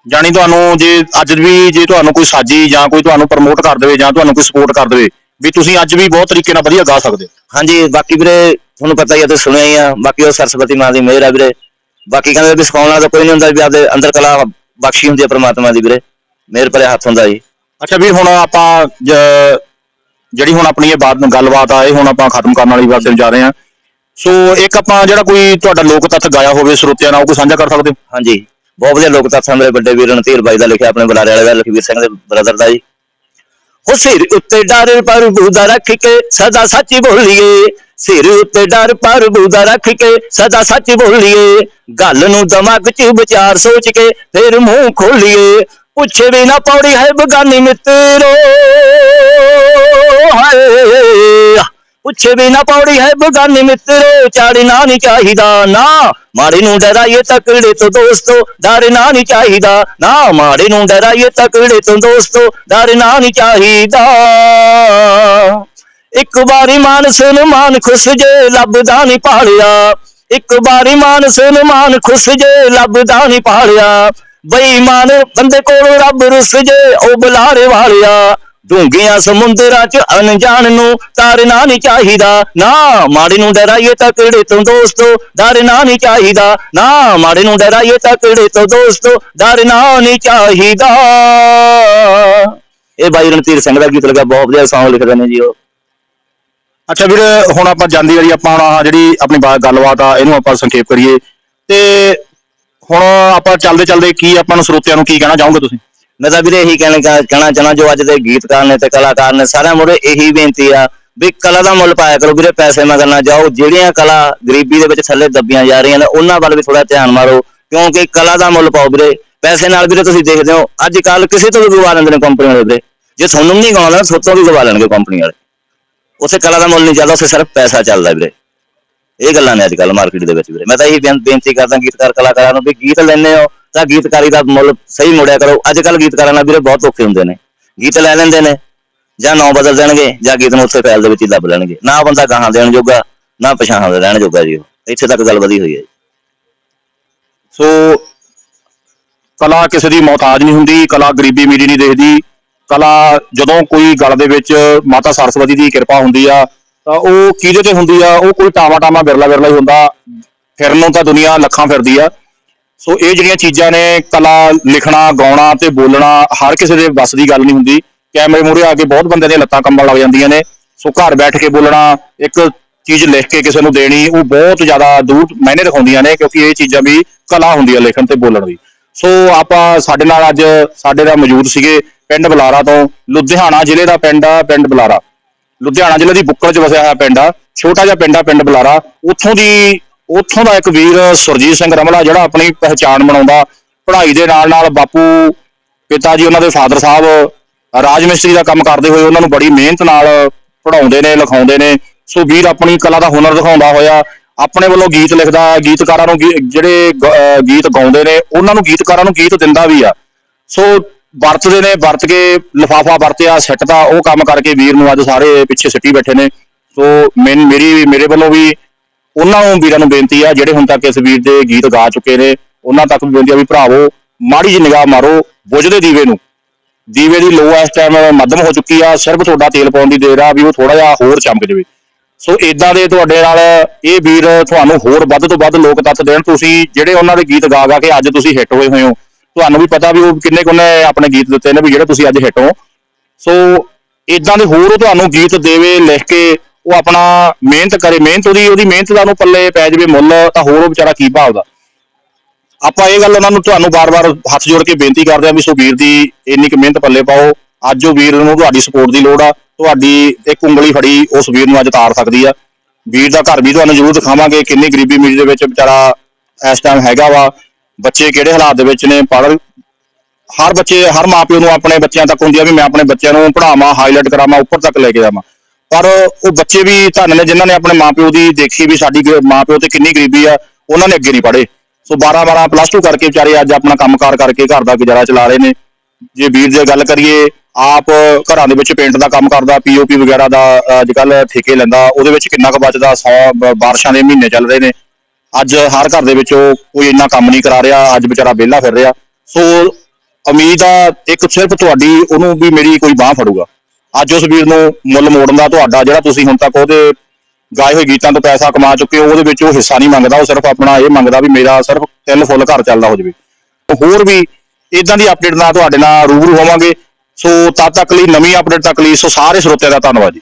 ਜਾਣੀ ਤੁਹਾਨੂੰ ਜੇ ਅੱਜ ਵੀ ਜੇ ਤੁਹਾਨੂੰ ਕੋਈ ਸਾਜੀ ਜਾਂ ਕੋਈ ਤੁਹਾਨੂੰ ਪ੍ਰਮੋਟ ਕਰ ਦੇਵੇ ਜਾਂ ਤੁਹਾਨੂੰ ਕੋਈ ਸਪੋਰਟ ਕਰ ਦੇਵੇ ਵੀ ਤੁਸੀਂ ਅੱਜ ਵੀ ਬਹੁਤ ਤਰੀਕੇ ਨਾਲ ਵਧੀਆ ਗਾ ਸਕਦੇ ਹੋ। ਹਾਂਜੀ ਬਾਕੀ ਵੀਰੇ ਤੁਹਾਨੂੰ ਪਤਾ ਹੀ ਆ ਤੁਸੀਂ ਸੁਣਿਆ ਹੀ ਆ ਬਾਕੀ ਉਹ ਸਰਸਵਤੀ ਮਾਂ ਦੀ ਮਿਹਰ ਆ ਵੀਰੇ। ਬਾਕੀ ਕਹਿੰਦੇ ਵੀ ਸਿਖਾਉਣ ਵਾਲਾ ਤਾਂ ਕੋਈ ਨਹੀਂ ਹੁੰਦਾ ਵੀ ਆਪਦੇ ਅੰਦਰ ਕਲਾ ਬਖਸ਼ੀ ਹੁੰਦੀ ਹੈ ਪ੍ਰਮਾਤਮਾ ਦੀ ਵੀਰੇ। ਮਿਹਰ ਭਰਿਆ ਹੱਥ ਹੁੰਦਾ ਜੀ। ਅੱਛਾ ਵੀ ਹੁਣ ਆਪਾਂ ਜ- ਜਿਹੜੀ ਹੁਣ ਆਪਣੀ ਇਹ ਬਾਤ ਗੱਲਬਾਤ ਆ ਇਹ ਹੁਣ ਆਪਾਂ ਖਤਮ ਕਰਨ ਵਾਲੀ ਪਾਸੇ ਨੂੰ ਜਾ ਰਹੇ ਹਾਂ। ਸੋ ਇੱਕ ਆਪਾਂ ਜਿਹੜਾ ਕੋਈ ਤੁਹਾਡਾ ਲੋਕ ਤੱਥ ਗਾਇਆ ਹੋਵੇ ਸਰੋਤਿਆਂ ਨਾਲ ਉਹ ਕੋਈ ਸਾਂਝਾ ਕਰ ਸਕਦੇ ਹੋ? ਹਾਂਜੀ। ਬਹੁਤ ਵਧੀਆ ਲੋਕ ਤੱਥਾਂ ਮੇਰੇ ਵੱਡੇ ਵੀਰ ਰਣਧੀਰ ਬਾਈ ਦਾ ਲਿਖਿਆ ਆਪਣੇ ਬੁਲਾਰੇ ਵਾਲੇ ਦਾ, ਲਖਵੀਰ ਸਿੰਘ ਦੇ ਬ੍ਰਦਰ ਦਾ ਜੀ। ਉਹ ਸਿਰ ਉੱਤੇ ਡਰ ਪਰ ਬੂਦਾ ਰੱਖ ਕੇ ਸਦਾ ਸੱਚ ਬੋਲੀਏ। ਸਿਰ ਉੱਤੇ ਡਰ ਪਰ ਬੂਦਾ ਰੱਖ ਕੇ ਸਦਾ ਸੱਚ ਬੋਲੀਏ। ਗੱਲ ਨੂੰ ਦਿਮਾਗ 'ਚ ਵਿਚਾਰ ਸੋਚ ਕੇ ਫਿਰ ਮੂੰਹ ਖੋਲੀਏ। ਪੁੱਛੇ ਵੀ ਨਾ ਪੌੜੀ ਹੈ ਬਗਾਨੀ ਮਿੱਤਰੋ ਹਾਏ। ਪੁੱਛੇ ਵੀ ਨਾ ਪੌੜੀ ਹੈ ਬਗਾਨੀ ਮਿੱਤਰੋ, ਚਾੜਨਾ ਨਹੀਂ ਚਾਹੀਦਾ, ਨਾ। ਮਾੜੇ ਨੂੰ ਡਰਾਈਏ ਤਕੜੇ ਤੋਂ ਦੋਸਤੋ, ਡਰਨਾ ਨਹੀਂ ਚਾਹੀਦਾ। ਨਾ, ਮਾੜੇ ਨੂੰ ਡਰਾਈਏ ਤਕੜੇ ਤੋਂ ਦੋਸਤੋ, ਡਰਨਾ ਨਹੀਂ ਚਾਹੀਦਾ। ਇੱਕ ਵਾਰੀ ਮਾਨਸ ਨੂੰ ਮਾਨ ਖੁਸ਼ ਜੇ ਲੱਭਦਾ ਨਹੀਂ ਪਾਲਿਆ ਇੱਕ ਵਾਰੀ ਮਾਨਸ ਨੂੰ ਮਾਨ ਖੁਸ਼ ਜੇ ਲੱਭਦਾ ਨਹੀਂ ਪਾਲਿਆ ਬੇਈਮਾਨ ਬੰਦੇ ਕੋਲੋਂ ਰੱਬ ਰੁੱਸ ਜੇ, ਉਹ ਬੁਲਾਰੇ ਵਾਲਿਆ। ਡੂੰਘੀਆਂ ਸਮੁੰਦਰਾਂ 'ਚ ਅਣਜਾਣ ਨੂੰ ਤਾਰਨਾ ਨਹੀਂ ਚਾਹੀਦਾ, ਨਾ ਮਾੜੇ ਨੂੰ ਡਰਾਈਏ ਤਕੜੇ ਤੋਂ ਦੋਸਤੋ? ਡਰਨਾ ਨਹੀਂ ਚਾਹੀਦਾ, ਨਾ ਮਾੜੇ ਨੂੰ ਡਰਾਈਏ ਤਕੜੇ ਤੋਂ ਦੋਸਤੋ? ਡਰਨਾ ਨਹੀਂ ਚਾਹੀਦਾ। ਇਹ ਬਾਈ ਰਣਧੀਰ ਸਿੰਘ ਦਾ ਗੀਤ ਲੱਗਾ, ਬਹੁਤ ਵਧੀਆ ਸੌਂਗ ਲਿਖਦੇ ਨੇ ਜੀ ਉਹ। ਅੱਛਾ ਵੀਰ, ਹੁਣ ਆਪਾਂ ਜਾਂਦੀ ਵਾਰੀ ਆਪਾਂ ਹੁਣ ਆਹ ਜਿਹੜੀ ਆਪਣੀ ਗੱਲਬਾਤ ਆ, ਇਹਨੂੰ ਆਪਾਂ ਸੰਖੇਪ ਕਰੀਏ। ਤੇ ਹੁਣ ਆਪਾਂ ਚੱਲਦੇ ਚੱਲਦੇ ਕੀ ਆਪਾਂ ਨੂੰ ਸਰੋਤਿਆਂ ਨੂੰ ਕੀ ਕਹਿਣਾ ਚਾਹੋਗੇ ਤੁਸੀਂ? ਮੈਂ ਤਾਂ ਵੀਰੇ ਇਹੀ ਕਹਿਣਾ ਕਹਿਣਾ ਚਾਹਣਾ ਜੋ ਅੱਜ ਦੇ ਗੀਤਕਾਰ ਨੇ ਤੇ ਕਲਾਕਾਰ ਨੇ, ਸਾਰਿਆਂ ਮੁਰੇ ਇਹੀ ਬੇਨਤੀ ਆ ਵੀ ਕਲਾ ਦਾ ਮੁੱਲ ਪਾਇਆ ਕਰੋ ਵੀਰੇ, ਪੈਸੇ ਮਗਰ ਨਾ ਜਾਓ। ਜਿਹੜੀਆਂ ਕਲਾ ਗਰੀਬੀ ਦੇ ਵਿੱਚ ਥੱਲੇ ਦੱਬੀਆਂ ਜਾ ਰਹੀਆਂ ਨੇ, ਉਹਨਾਂ ਵੱਲ ਵੀ ਥੋੜਾ ਧਿਆਨ ਮਾਰੋ, ਕਿਉਂਕਿ ਕਲਾ ਦਾ ਮੁੱਲ ਪਾਓ ਵੀਰੇ। ਪੈਸੇ ਨਾਲ ਵੀਰੇ ਤੁਸੀਂ ਦੇਖਦੇ ਹੋ ਅੱਜ ਕੱਲ ਕਿਸੇ ਤੋਂ ਵੀ ਗਵਾ ਲੈਂਦੇ ਨੇ ਕੰਪਨੀ ਵਾਲੇ ਵੀਰੇ। ਜੇ ਤੁਹਾਨੂੰ ਨਹੀਂ ਗਵਾਉਂਦਾ ਤੁਹਾਤੋਂ ਵੀ ਗਵਾ ਲੈਣਗੇ ਕੰਪਨੀ ਵਾਲੇ। ਉੱਥੇ ਕਲਾ ਦਾ ਮੁੱਲ ਨਹੀਂ ਚੱਲਦਾ ਉੱਥੇ ਸਿਰਫ ਪੈਸਾ ਚੱਲਦਾ ਵੀਰੇ। ਇਹ ਗੱਲਾਂ ਨੇ ਅੱਜ ਕੱਲ ਮਾਰਕੀਟ ਦੇ ਵਿੱਚ ਵੀਰੇ। ਮੈਂ ਤਾਂ ਇਹੀ ਬੇਨ- ਬੇਨਤੀ ਕਰਦਾ ਗੀਤਕਾਰ ਕਲਾਕਾਰਾਂ ਨੂੰ ਵੀ ਗੀਤ ਲੈਣੇ ਹੋ ਤਾਂ ਗੀਤਕਾਰੀ ਦਾ ਮੁੱਲ ਸਹੀ ਮੋੜਿਆ ਕਰੋ। ਅੱਜ ਕੱਲ ਗੀਤਕਾਰਾਂ ਨਾਲ ਵੀਰੇ ਬਹੁਤ ਔਖੇ ਹੁੰਦੇ ਨੇ। ਗੀਤ ਲੈ ਲੈਂਦੇ ਨੇ, ਜਾਂ ਨੌ ਬਦਲ ਦੇਣਗੇ, ਜਾਂ ਗੀਤ ਨੂੰ ਉੱਥੇ ਫਾਈਲ ਦੇ ਵਿੱਚ ਹੀ ਲੱਭ ਲੈਣਗੇ। ਨਾ ਬੰਦਾ ਗਾਹਾਂ ਦੇਣ ਜੋਗਾ, ਨਾ ਪਛਾਣ ਦੇ ਰਹਿਣ ਜੋਗਾ ਜੀ ਉਹ। ਇੱਥੇ ਤੱਕ ਗੱਲ ਵਧੀ ਹੋਈ ਹੈ ਜੀ। ਸੋ, ਕਲਾ ਕਿਸੇ ਦੀ ਮੁਹਤਾਜ ਨਹੀਂ ਹੁੰਦੀ, ਕਲਾ ਗਰੀਬੀ ਮੀਰੀ ਨਹੀਂ ਦੇਖਦੀ। ਕਲਾ ਜਦੋਂ ਕੋਈ ਗੱਲ ਦੇ ਵਿੱਚ ਮਾਤਾ ਸਰਸਵਤੀ ਦੀ ਕਿਰਪਾ ਹੁੰਦੀ ਆ, ਤਾਂ ਉਹ ਕਿਹਦੇ ਤੇ ਹੁੰਦੀ ਆ? ਉਹ ਕੋਈ ਟਾਵਾ ਟਾਵਾ ਬਿਰਲਾ ਬਿਰਲਾ ਹੀ ਹੁੰਦਾ। ਫਿਰਨ ਨੂੰ ਤਾਂ ਦੁਨੀਆ ਲੱਖਾਂ ਫਿਰਦੀ ਆ। ਸੋ ਇਹ ਜਿਹੜੀਆਂ ਚੀਜ਼ਾਂ ਨੇ, ਕਲਾ, ਲਿਖਣਾ, ਗਾਉਣਾ ਤੇ ਬੋਲਣਾ, ਹਰ ਕਿਸੇ ਦੇ ਵੱਸ ਦੀ ਗੱਲ ਨਹੀਂ ਹੁੰਦੀ। ਕੈਮਰੇ ਮੂਹਰੇ ਆ ਕੇ ਬਹੁਤ ਬੰਦਿਆਂ ਦੀਆਂ ਲੱਤਾਂ ਕੰਬਣ ਲੱਗ ਜਾਂਦੀਆਂ ਨੇ। ਸੋ ਘਰ ਬੈਠ ਕੇ ਬੋਲਣਾ, ਇੱਕ ਚੀਜ਼ ਲਿਖ ਕੇ ਕਿਸੇ ਨੂੰ ਦੇਣੀ, ਉਹ ਬਹੁਤ ਜ਼ਿਆਦਾ ਦੂਰ ਮਾਇਨੇ ਰਖਾਉਂਦੀਆਂ ਨੇ, ਕਿਉਂਕਿ ਇਹ ਚੀਜ਼ਾਂ ਵੀ ਕਲਾ ਹੁੰਦੀ ਆ ਲਿਖਣ ਤੇ ਬੋਲਣ ਦੀ। ਸੋ ਆਪਾਂ ਸਾਡੇ ਨਾਲ ਅੱਜ ਸਾਡੇ ਦਾ ਮੌਜੂਦ ਸੀਗੇ ਪਿੰਡ ਬਲਾਰਾ ਤੋਂ, ਲੁਧਿਆਣਾ ਜ਼ਿਲ੍ਹੇ ਦਾ ਪਿੰਡ ਆ, ਪਿੰਡ ਬਲਾਰਾ। ਲੁਧਿਆਣਾ ਜ਼ਿਲ੍ਹੇ ਦੀ ਬੁੱਕਲ 'ਚ ਵਸਿਆ ਹੋਇਆ ਪਿੰਡ ਆ, ਛੋਟਾ ਜਿਹਾ ਪਿੰਡ ਆ ਪਿੰਡ ਬਲਾਰਾ। ਉੱਥੋਂ ਦੀ ਉੱਥੋਂ ਦਾ ਇੱਕ ਵੀਰ ਸੁਰਜੀਤ ਸਿੰਘ ਰਮਲਾ ਜਿਹੜਾ ਆਪਣੀ ਪਹਿਚਾਣ ਬਣਾਉਂਦਾ ਪੜ੍ਹਾਈ ਦੇ ਨਾਲ ਨਾਲ ਬਾਪੂ, ਪਿਤਾ ਜੀ ਉਹਨਾਂ ਦੇ ਫਾਦਰ ਸਾਹਿਬ, ਰਾਜ ਮਿਸਤਰੀ ਦਾ ਕੰਮ ਕਰਦੇ ਹੋਏ ਉਹਨਾਂ ਨੂੰ ਬੜੀ ਮਿਹਨਤ ਨਾਲ ਪੜ੍ਹਾਉਂਦੇ ਨੇ, ਲਿਖਾਉਂਦੇ ਨੇ। ਸੋ ਵੀਰ ਆਪਣੀ ਕਲਾ ਦਾ ਹੁਨਰ ਦਿਖਾਉਂਦਾ ਹੋਇਆ, ਆਪਣੇ ਵੱਲੋਂ ਗੀਤ ਲਿਖਦਾ ਗੀਤਕਾਰਾਂ ਨੂੰ ਜਿਹੜੇ ਗੀਤ ਗਾਉਂਦੇ ਨੇ, ਉਹਨਾਂ ਨੂੰ ਗੀਤਕਾਰਾਂ ਨੂੰ ਗੀਤ ਦਿੰਦਾ ਵੀ ਆ। ਸੋ ਵਰਤਦੇ ਨੇ, ਵਰਤ ਕੇ ਲਿਫਾਫਾ ਵਰਤਿਆ, ਸਿੱਟਦਾ, ਉਹ ਕੰਮ ਕਰਕੇ ਵੀਰ ਨੂੰ ਅੱਜ ਸਾਰੇ ਪਿੱਛੇ ਸਿੱਟੀ ਬੈਠੇ ਨੇ। ਸੋ ਮੈਨ, ਮੇਰੀ, ਮੇਰੇ ਵੱਲੋਂ ਵੀ ਉਹਨਾਂ ਨੂੰ ਵੀਰਾਂ ਨੂੰ ਬੇਨਤੀ ਆ, ਜਿਹੜੇ ਹੁਣ ਤੱਕ ਇਸ ਵੀਰ ਦੇ ਗੀਤ ਗਾ ਚੁੱਕੇ ਨੇ, ਉਹਨਾਂ ਤੱਕ ਵੀ ਬੇਨਤੀ ਆ ਵੀ ਭਰਾਵੋ, ਮਾੜੀ ਜਿਹੀ ਨਿਗਾਹ ਮਾਰੋ ਬੁਝਦੇ ਦੀਵੇ ਨੂੰ। ਦੀਵੇ ਦੀ ਲੋ ਇਸ ਟਾਈਮ ਮੱਧਮ ਹੋ ਚੁੱਕੀ ਆ, ਸਿਰਫ ਤੁਹਾਡਾ ਤੇਲ ਪਾਉਣ ਦੀ ਦੇਰ ਆ ਵੀ ਉਹ ਥੋੜਾ ਜਿਹਾ ਹੋਰ ਚਮਕ ਜਾਵੇ। ਸੋ ਇਦਾਂ ਦੇ ਤੁਹਾਡੇ ਨਾਲ ਇਹ ਵੀਰ ਤੁਹਾਨੂੰ ਹੋਰ ਵੱਧ ਤੋਂ ਵੱਧ ਲੋਕ ਤੱਤ ਦੇਣ। ਤੁਸੀਂ ਜਿਹੜੇ ਉਹਨਾਂ ਦੇ ਗੀਤ ਗਾ ਗਾ ਕੇ ਅੱਜ ਤੁਸੀਂ ਹਿੱਟ ਹੋਏ ਹੋਏ ਹੋ, ਤੁਹਾਨੂੰ ਵੀ ਪਤਾ ਵੀ ਉਹ ਕਿੰਨੇ ਕੁਨੇ ਆਪਣੇ ਗੀਤ ਦਿੱਤੇ ਨੇ ਵੀ ਜਿਹੜੇ ਤੁਸੀਂ ਅੱਜ ਹਿੱਟ ਹੋ। ਸੋ ਇਦਾਂ ਦੇ ਹੋਰ ਤੁਹਾਨੂੰ ਗੀਤ ਦੇਵੇ, ਲਿਖ ਕੇ ਉਹ ਆਪਣਾ ਮਿਹਨਤ ਕਰੇ, ਮਿਹਨਤ ਉਹਦੀ ਉਹਦੀ ਮਿਹਨਤ ਦਾ ਉਹਨੂੰ ਪੱਲੇ ਪੈ ਜਾਵੇ ਮੁੱਲ, ਤਾਂ ਹੋਰ ਉਹ ਵਿਚਾਰਾ ਕੀ ਭਾਵਦਾ। ਆਪਾਂ ਇਹ ਗੱਲ ਉਹਨਾਂ ਨੂੰ ਤੁਹਾਨੂੰ ਬਾਰ-ਬਾਰ ਹੱਥ ਜੋੜ ਕੇ ਬੇਨਤੀ ਕਰਦੇ ਆ ਵੀ ਸੋ ਵੀਰ ਦੀ ਇੰਨੀ ਕੁ ਮਿਹਨਤ ਪੱਲੇ ਪਾਓ। ਅੱਜ ਉਹ ਵੀਰ ਨੂੰ ਤੁਹਾਡੀ ਸਪੋਰਟ ਦੀ ਲੋੜ ਆ। ਤੁਹਾਡੀ ਇੱਕ ਉਂਗਲੀ ਫੜੀ ਉਸ ਵੀਰ ਨੂੰ ਅੱਜ ਤਾਰ ਸਕਦੀ ਆ। ਵੀਰ ਦਾ ਘਰ ਵੀ ਤੁਹਾਨੂੰ ਜ਼ਰੂਰ ਦਿਖਾਵਾਂਗੇ, ਕਿੰਨੀ ਗਰੀਬੀ ਮੀਰੀ ਦੇ ਵਿੱਚ ਵਿਚਾਰਾ ਇਸ ਟਾਈਮ ਹੈਗਾ ਵਾ। ਬੱਚੇ ਕਿਹੜੇ ਹਾਲਾਤ ਦੇ ਵਿੱਚ ਨੇ? ਪੜ੍ਹ ਹਰ ਬੱਚੇ, ਹਰ ਮਾਪਿਓ ਨੂੰ ਆਪਣੇ ਬੱਚਿਆਂ ਤੱਕ ਹੁੰਦੀ ਆ ਵੀ ਮੈਂ ਆਪਣੇ ਬੱਚਿਆਂ ਨੂੰ ਪੜਾਵਾਂ ਹਾਈਲਾਈਟ ਕਰਾਵਾਂ, ਉੱਪਰ ਤੱਕ ਲੈ ਕੇ ਜਾਵਾਂ। ਪਰ ਉਹ ਬੱਚੇ ਵੀ ਧੰਨ ਨੇ, ਜਿਨ੍ਹਾਂ ਨੇ ਆਪਣੇ ਮਾਪਿਓ ਦੀ ਦੇਖੀ ਵੀ ਸਾਡੀ ਗ- ਮਾਪਿਓ ਤੇ ਕਿੰਨੀ ਗਰੀਬੀ ਆ, ਉਹਨਾਂ ਨੇ ਅੱਗੇ ਨਹੀਂ ਪੜ੍ਹੇ। ਸੋ 12 12 ਪਲੱਸ 2 ਕਰਕੇ ਵਿਚਾਰੇ ਅੱਜ ਆਪਣਾ ਕੰਮਕਾਰ ਕਰਕੇ ਘਰ ਦਾ ਗੁਜ਼ਾਰਾ ਚਲਾ ਰਹੇ ਨੇ। ਜੇ ਵੀਰ ਦੀ ਗੱਲ ਕਰੀਏ, ਆਪ ਘਰਾਂ ਦੇ ਵਿੱਚ ਪੇਂਟ ਦਾ ਕੰਮ ਕਰਦਾ ਪੀਓਪੀ ਵਗੈਰਾ ਦਾ ਅੱਜ ਕੱਲ ਠੇਕੇ ਲੈਂਦਾ, ਉਹਦੇ ਵਿੱਚ ਕਿੰਨਾ ਕੁ ਬਚਦਾ 100 ਬਾਰਿਸ਼ਾਂ ਦੇ ਮਹੀਨੇ ਚੱਲ ਰਹੇ ਨੇ। ਅੱਜ ਹਰ ਘਰ ਦੇ ਵਿੱਚ ਉਹ, ਕੋਈ ਇੰਨਾ ਕੰਮ ਨਹੀਂ ਕਰਾ ਰਿਹਾ, ਅੱਜ ਵਿਚਾਰਾ ਵਿਹਲਾ ਫਿਰ ਰਿਹਾ। ਸੋ ਉਮੀਦ ਆ, ਇੱਕ ਸਿਰਫ ਤੁਹਾਡੀ, ਉਹਨੂੰ ਵੀ ਮੇਰੀ ਕੋਈ ਬਾਹ ਫੜੂਗਾ। ਅੱਜ ਉਸ ਵੀਰ ਨੂੰ ਮੁੱਲ ਮੋੜਨ ਦਾ ਤੁਹਾਡਾ ਜਿਹੜਾ ਤੁਸੀਂ ਹੁਣ ਤੱਕ ਉਹਦੇ ਗਾਏ ਹੋਏ ਗੀਤਾਂ ਤੋਂ ਪੈਸਾ ਕਮਾ ਚੁੱਕੇ ਹੋ, ਉਹਦੇ ਵਿੱਚ ਉਹ ਹਿੱਸਾ ਨਹੀਂ ਮੰਗਦਾ, ਉਹ ਸਿਰਫ ਆਪਣਾ ਇਹ ਮੰਗਦਾ ਵੀ ਮੇਰਾ ਸਿਰਫ ਤਿੰਨ ਫੁੱਲ ਘਰ ਚੱਲਦਾ ਹੋ ਜਾਵੇ। ਹੋਰ ਵੀ ਇਦਾਂ ਦੀ ਅਪਡੇਟ ਨਾਲ ਤੁਹਾਡੇ ਨਾਲ ਰੂਬਰੂ ਹੋਵਾਂਗੇ। ਸੋ ਤਦ ਤੱਕ ਲਈ ਨਵੀਂ ਅਪਡੇਟ ਤੱਕ ਲਈ। ਸੋ ਸਾਰੇ ਸਰੋਤਿਆਂ ਦਾ ਧੰਨਵਾਦ ਜੀ।